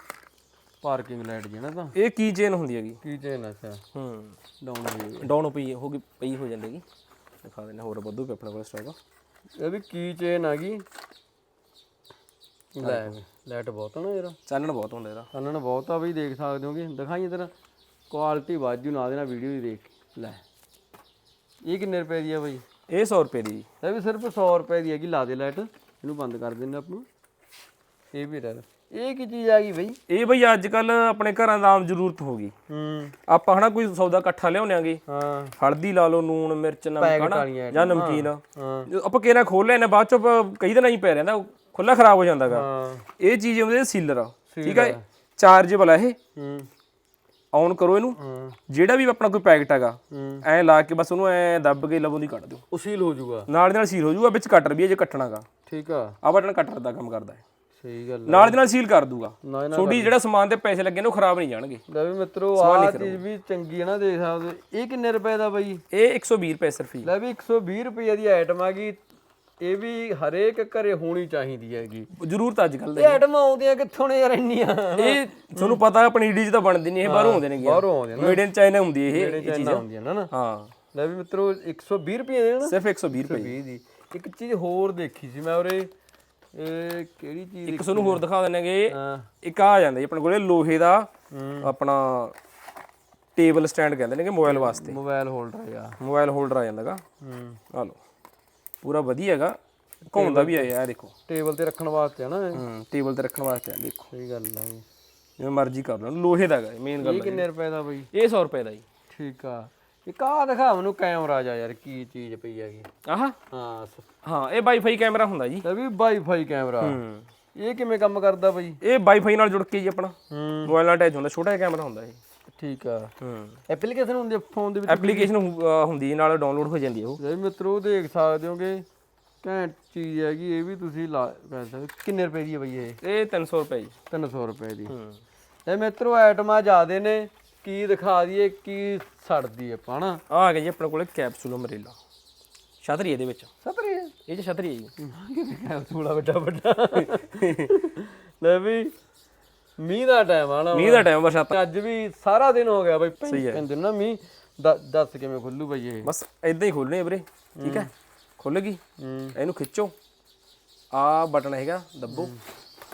ਪਾਰਕਿੰਗ ਲਾਈਟ ਜੀ ਨਾ ਤਾਂ। ਇਹ ਕੀ ਚੇਨ ਹੁੰਦੀ ਹੈਗੀ? ਕੀ ਚੇਨ ਅੱਛਾ। ਹੂੰ। ਡਾਊਨ ਹੋਈ ਡਾਊਨ ਪਈ ਹੋ ਗਈ ਪਈ ਹੋ ਜਾਂਦੀਗੀ ਦਿਖਾ ਦਿੰਦੇ ਹੋਰ ਵੱਧੂ ਪਿਆ ਆਪਣੇ ਕੋਲ ਸਟਾਕ ਇਹ ਵੀ ਕੀ ਚੇਨ ਆ ਗਈ? ਲੈ ਲਾਈਟ ਬਹੁਤ ਆ ਨਾ ਯਾਰ। ਚਾਨਣ ਬਹੁਤ ਹੁੰਦਾ ਇਹਦਾ। ਚਾਨਣ ਬਹੁਤ ਆ ਬਈ ਦੇਖ ਸਕਦੇ ਹੋਗੇ। ਦਿਖਾਈ ਇਧਰ ਕੁਆਲਿਟੀ ਵਾਜੂ ਨਾ ਦੇਣਾ ਵੀਡੀਓ ਦੀ ਦੇਖ। ਲੈ। ਇਹ ਕਿੰਨੇ ਰੁਪਏ ਦੀ ਆ ਬਈ? ਇਹ 100 ਰੁਪਏ ਦੀ। ਇਹ ਵੀ ਸਿਰਫ 100 ਰੁਪਏ ਦੀ ਹੈਗੀ ਲਾ ਦੇ ਲਾਈਟ। ਇਹਨੂੰ ਬੰਦ ਕਰ ਦਿੰਦੇ ਆਪਾਂ। ਇਹ ਵੀ ਰਹਿ। ਇਹ ਕੀ ਚੀਜ਼ ਆ ਗਈ ਬਈ? ਇਹ ਬਈ ਅੱਜ ਕੱਲ ਆਪਣੇ ਘਰਾਂ ਦਾ ਆਮ ਜ਼ਰੂਰਤ ਹੋ ਗਈ। ਹੂੰ। ਆਪਾਂ ਹਨਾ ਕੋਈ ਸੌਦਾ ਇਕੱਠਾ ਲਿਆਉਣਾਂਗੇ ਹਾਂ। ਹਲਦੀ ਲਾ ਲਓ ਨੂਣ ਮਿਰਚ ਨਮਕ ਹਨਾ? ਜਾਂ ਨਮਕੀਨ। ਆਪਾਂ ਕਿਹੜਾ ਖੋਲ ਲੈਨੇ ਬਾਅਦ ਚ ਕਈ ਦਿਨਾਂ ਹੀ ਪੈ ਰਹਿੰਦਾ ਖੁੱਲਾ ਖਰਾਬ ਹੋ ਜਾਂਦਾਗਾ। ਇਹ ਚੀਜ਼ ਉਹਦੇ ਸੀਲਰ। ਆ ਠੀਕ ਹੈ? ਚਾਰਜੇਬਲ ਆ ਇਹ। ਹੂੰ। ਆਨ ਕਰੋ ਇਹਨੂੰ। ਜਿਹੜਾ ਵੀ ਆਪਣਾ ਕੋਈ ਪੈਕਟ ਹੈਗਾ ਐ ਲਾ ਕੇ ਬਸ ਉਹਨੂੰ ਐ ਦੱਬ ਕੇ ਲਵੋਂ ਦੀ ਕੱਢ ਦਿਓ। ਉਸੀਲ ਹੋ ਜਾਊਗਾ। ਨਾਲ ਦੇ ਨਾਲ ਸੀਲ ਹੋ ਜਾਊਗਾ ਵਿੱਚ ਕਟਰ ਵੀ ਹੈ ਜੇ ਕੱਟਣਾਗਾ। ਠੀਕ ਆ। ਆ ਬਟਨ ਕਟਰ ਦਾ ਕੰਮ ਕਰਦਾ ਹੈ। ਸਹੀ ਗੱਲ ਨਾਲ ਦੇ ਨਾਲ ਸੀਲ ਕਰ ਦੂਗਾ। ਨਾ ਨਾ ਛੋਟੀ ਜਿਹੜਾ ਸਮਾਨ ਤੇ ਪੈਸੇ ਲੱਗੇ ਨੇ ਉਹ ਖਰਾਬ ਨਹੀਂ ਜਾਣਗੇ। ਲੈ ਵੀ ਮਿੱਤਰੋ ਆਹ ਚੀਜ਼ ਵੀ ਚੰਗੀ ਹੈ ਨਾ ਦੇਖ ਸਕਦੇ। ਇਹ ਕਿੰਨੇ ਰੁਪਏ ਦਾ ਬਾਈ? ਇਹ 120 ਰੁਪਏ ਸਿਰਫ ਹੀ। ਲੈ ਵੀ 120 ਰੁਪਏ ਦੀ ਆਈਟਮ ਆ ਗਈ। ਇਹ ਵੀ ਹਰੇਕ ਘਰੇ ਹੋਣੀ ਚਾਹੀਦੀ ਹੈਗੀ। ਜ਼ਰੂਰਤ ਅੱਜ ਕੱਲ ਇਹ ਆਈਟਮਾਂ ਆਉਂਦੀਆਂ ਕਿੱਥੋਂ ਨੇ ਯਾਰ ਇੰਨੀਆਂ? ਇਹ ਤੁਹਾਨੂੰ ਪਤਾ ਆਪਣੀ ਇੰਡੀ ਚ ਤਾਂ ਬਣਦੀ ਨਹੀਂ ਇਹ ਬਾਹਰੋਂ ਆਉਂਦੇ ਨੇਗੇ ਬਾਹਰੋਂ ਆਉਂਦੀਆਂ ਨੇ। ਮੇਡ ਇਨ ਚਾਈਨਾ ਹੁੰਦੀ ਇਹ ਇਹ ਚੀਜ਼। ਆਉਂਦੀਆਂ ਨੇ ਨਾ। ਹਾਂ। ਲੈ ਵੀ ਮਿੱਤਰੋ 120 ਰੁਪਏ ਦੇ ਨਾ ਸਿਰਫ 120 ਰੁਪਏ। 20 ਦੀ। ਇੱਕ ਚੀਜ਼ ਹੋਰ ਦੇਖੀ ਸੀ ਮੈਂ ਉਰੇ। ਇਹ ਕਿਹੜੀ ਚੀਜ਼ ਇੱਕ ਤੁਹਾਨੂੰ ਹੋਰ ਦਿਖਾ ਦਿੰਨੇਗੇ ਹਾਂ। ਇੱਕ ਆ ਜਾਂਦਾ ਜੀ ਆਪਣੇ ਕੋਲੇ ਲੋਹੇ ਦਾ ਆਪਣਾ ਟੇਬਲ ਸਟੈਂਡ ਕਹਿੰਦੇ ਨੇਗੇ ਮੋਬਾਈਲ ਵਾਸਤੇ। ਮੋਬਾਈਲ ਹੋਲਡਰ ਹੈਗਾ। ਮੋਬਾਈਲ ਹੋਲਡਰ ਆ ਜਾਂਦਾਗਾ। ਹੂੰ। ਆ ਲਓ। ਪੂਰਾ ਵਧੀਆ ਹੈਗਾ। ਘੁੰਮਦਾ ਵੀ ਆਇਆ ਇਹ ਦੇਖੋ। ਟੇਬਲ ਤੇ ਰੱਖਣ ਵਾਸਤੇ ਹੈ ਨਾ? ਹੂੰ ਟੇਬਲ ਤੇ ਰੱਖਣ ਵਾਸਤੇ ਆ ਦੇਖੋ। ਸਹੀ ਗੱਲ ਜੀ। ਜਿਵੇਂ ਮਰਜ਼ੀ ਕਰ ਲਓ। ਲੋਹੇ ਦਾ ਹੈਗਾ ਮੇਨ ਗੱਲ ਇਹ ਕਿੰਨੇ ਰੁਪਏ ਦਾ ਬਾਈ? ਇਹ 100 ਰੁਪਏ ਦਾ ਜੀ। ਠੀਕ ਆ। ਇੱਕ ਆ ਦਿਖਾ ਮੈਨੂੰ ਕੈਮਰਾ ਜਾ ਯਾਰ ਕੀ ਚੀਜ਼ ਪਈ ਹੈਗੀ। ਆਹ? ਹਾਂ ਸ- ਹਾਂ ਇਹ ਵਾਈਫਾਈ ਕੈਮਰਾ ਹੁੰਦਾ ਜੀ। ਇਹ ਵੀ ਵਾਈਫਾਈ ਕੈਮਰਾ। ਹੂੰ। ਇਹ ਕਿਵੇਂ ਕੰਮ ਕਰਦਾ ਬਾਈ? ਇਹ ਵਾਈਫਾਈ ਨਾਲ ਜੁੜ ਕੇ ਜੀ ਆਪਣਾ। ਹੂੰ। ਮੋਬਾਈਲ ਨਾਲ ਅਟੈਚ ਹੁੰਦਾ ਛੋਟਾ ਜਿਹਾ ਕੈਮਰਾ ਹੁੰਦਾ ਇਹ। ਠੀਕ ਆ। ਹੂੰ। ਐਪਲੀਕੇਸ਼ਨ ਹੁੰਦੀ ਫੋਨ ਦੇ ਵਿੱਚ ਐਪਲੀਕੇਸ਼ਨ ਹੁੰਦੀ ਹੈ, ਨਾਲ ਡਾਊਨਲੋਡ ਹੋ ਜਾਂਦੀ ਹੈ ਉਹ। ਜੇ ਮਿੱਤਰੋ ਦੇਖ ਸਕਦੇ ਹੋਗੇ ਘੈਂਟ ਚੀਜ਼ ਹੈਗੀ ਇਹ ਵੀ ਤੁਸੀਂ ਲਾ ਕਰ ਸਕਦੇ ਹੋ। ਕਿੰਨੇ ਰੁਪਏ ਦੀ ਹੈ ਬਈ ਇਹ? ਇਹ 300 ਰੁਪਏ ਜੀ। 300 ਰੁਪਏ ਦੀ। ਹੂੰ। ਇਹ ਮਿੱਤਰੋ ਆਈਟਮਾਂ ਜ਼ਿਆਦੇ ਨੇ ਕੀ ਦਿਖਾ ਦਈਏ ਕੀ ਛੱਡਦੀ ਆਪਾਂ ਨਾ ਆ ਆ ਗਿਆ ਜੀ ਆਪਣੇ ਕੋਲੇ ਕੈਪਸੂਲ ਅਮਰੇਲਾ ਛਤਰੀ ਇਹਦੇ ਵਿੱਚ। ਸਤਰੀ ਇਹ ਚ ਛਤਰੀ ਹੈ ਜੀ। ਕੈਪਸੂਲਾ ਵੱਡਾ ਵੱਡਾ। ਲੈ ਵੀ ਮੀਂਹ ਦਾ ਟਾਈਮ ਆ ਨਾ ਮੀਂਹ ਦਾ ਟਾਈਮ ਬਰਸਾਤ। ਅੱਜ ਵੀ ਸਾਰਾ ਦਿਨ ਹੋ ਗਿਆ ਬਈ ਕਹਿੰਦੇ ਨਾ ਮੀਂਹ। ਦ- ਦੱਸ ਕਿਵੇਂ ਖੁੱਲੂ ਬਈ ਇਹ। ਬਸ ਇਦਾਂ ਹੀ ਖੋਲਣੇ ਆ ਵੀਰੇ ਠੀਕ ਹੈ? ਖੁੱਲ ਗਈ। ਹੂੰ। ਇਹਨੂੰ ਖਿੱਚੋ। ਆ ਬਟਨ ਹੈਗਾ ਦੱਬੋ।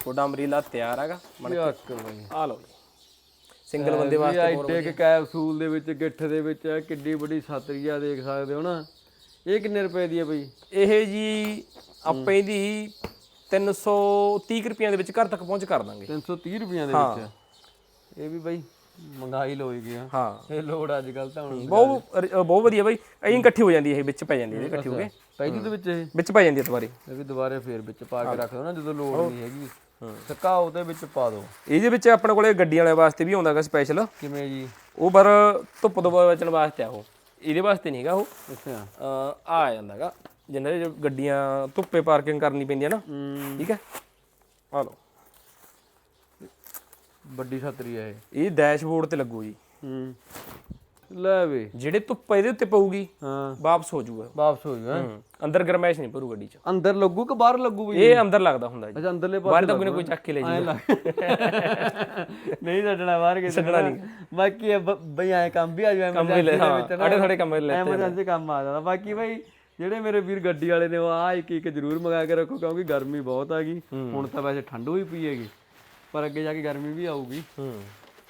ਤੁਹਾਡਾ ਅਮਰੇਲਾ ਤਿਆਰ ਹੈਗਾ। ਯਾਕ ਬਈ ਆ ਲਓ ਜੀ। ਸਿੰਗਲ ਬੰਦੇ ਵਾਸਤੇ ਐਡੇ ਕਿ ਕੈਪਸੂਲ ਦੇ ਵਿੱਚ ਗਿੱਠ ਦੇ ਵਿੱਚ ਕਿੱਡੀ ਵੱਡੀ ਛਤਰੀਆ ਦੇਖ ਸਕਦੇ ਹੋ ਨਾ। ਇਹ ਕਿੰਨੇ ਰੁਪਏ ਦੀ ਹੈ ਬਈ? ਇਹ ਜੀ ਆਪਾਂ ਇਹਦੀ 330 ਕੁ ਰੁਪਈਆਂ ਦੇ ਵਿੱਚ ਘਰ ਤੱਕ ਪਹੁੰਚ ਕਰ ਦਾਂਗੇ। 330 ਰੁਪਈਆਂ ਦੇ ਵਿੱਚ? ਇਹ ਵੀ ਬਈ ਮੰਗਾਈ ਲੋਈ ਗਿਆ ਹਾਂ। ਇਹ ਲੋੜ ਅੱਜ ਕੱਲ ਤਾਂ ਹੁਣ। ਬਹੁਤ ਰ- ਬਹੁਤ ਵਧੀਆ ਬਾਈ। ਐਂ ਇਕੱਠੀ ਹੋ ਜਾਂਦੀ ਹੈ ਇਹ ਵਿੱਚ ਪੈ ਜਾਂਦੀ ਹੈ ਇਹ ਇਕੱਠੀ ਹੋ ਕੇ। ਪੈ ਜੂ ਦੇ ਵਿੱਚ ਇਹ? ਵਿੱਚ ਪੈ ਜਾਂਦੀ ਹੈ ਦੁਬਾਰੇ। ਇਹ ਵੀ ਦੁਬਾਰੇ ਫੇਰ ਵਿੱਚ ਪਾ ਕੇ ਰੱਖ ਦੋ ਨਾ ਜਦੋਂ ਲੋੜ ਨਹੀਂ ਹੈਗੀ। ਸੁਕਾਓ ਉਹਦੇ ਵਿੱਚ ਪਾ ਦਿਓ ਇਹਦੇ ਵਿੱਚ ਆਪਣੇ ਕੋਲੇ ਗੱਡੀਆਂ ਵਾਲੇ ਵਾਸਤੇ ਵੀ ਆਉਂਦਾਗਾ ਸਪੈਸ਼ਲ ਕਿਵੇਂ ਜੀ? ਉਹ ਪਰ ਧੁੱਪ ਤੋਂ ਬਚਣ ਵਾਸਤੇ ਆ ਉਹ। ਇਹਦੇ ਵਾਸਤੇ ਨਹੀਂ ਹੈਗਾ ਉਹ। ਅੱਛਾ। ਆ ਆ ਜਾਂਦਾਗਾ ਜਿੰਨਾਂ ਦੇ ਗੱਡੀਆਂ ਧੁੱਪੇ ਪਾਰਕਿੰਗ ਕਰਨੀ ਪੈਂਦੀ ਹੈ ਨਾ। ਠੀਕ ਹੈ? ਆ ਲਓ। ਵੱਡੀ ਛਤਰੀ ਹੈ ਇਹ। ਇਹ ਡੈਸ਼ਬੋਰਡ ਤੇ ਲੱਗੂ ਜੀ। ਹੂੰ। ਲੈ ਵੇ। ਜਿਹੜੇ ਧੁੱਪ ਇਹਦੇ ਉੱਤੇ ਪਊਗੀ ਹਾਂ। ਵਾਪਸ ਹੋ ਜਾਊਗਾ। ਵਾਪਸ ਹੋ ਜਾ ਹੂੰ। ਅੰਦਰ ਗਰਮੈਸ਼ ਨਹੀਂ ਭਰੂ ਗੱਡੀ 'ਚ। ਅੰਦਰ ਲੱਗੂ ਕਿ ਬਾਹਰ ਲੱਗੂ ਬਈ ਇਹ ਅੰਦਰ ਲੱਗਦਾ ਹੁੰਦਾ ਜੀ। ਅੱਛਾ ਅੰਦਰਲੇ ਪਾਸੇ ਬਾਹਰ ਤਾਂ ਕੋਈ ਨਾ ਕੋਈ ਚੱਕ ਕੇ ਲੈ ਜਾਊਗਾ। ਨਹੀਂ ਛੱਡਣਾ ਬਾਹਰ ਕੇ ਛੱਡਣਾ ਨਹੀਂ। ਬਾਕੀ ਇਹ ਬ- ਬਈ ਐ ਕੰਮ ਵੀ ਆ ਜਾਵੇ ਕੰਮ ਵੀ ਲੈ ਹਾਂ ਅੜੇ ਥੋੜੇ ਕੰਮ ਲੈ ਐਮਰਜੈਂਸੀ ਕੰਮ ਆ ਜਾਂਦਾ। ਬਾਕੀ ਬਈ ਜਿਹੜੇ ਮੇਰੇ ਵੀਰ ਗੱਡੀ ਵਾਲੇ ਨੇ ਉਹ ਆ ਇੱਕ ਇੱਕ ਜ਼ਰੂਰ ਮੰਗਾ ਕੇ ਰੱਖੋ ਕਿਉਂਕਿ ਗਰਮੀ ਬਹੁਤ ਆ ਗਈ। ਹੁਣ ਤਾਂ ਵੈਸੇ ਠੰਡ ਹੋਈ ਪਈ ਹੈਗੀ ਪਰ ਅੱਗੇ ਜਾ ਕੇ ਗਰਮੀ ਵੀ ਆਊਗੀ। ਹੂੰ।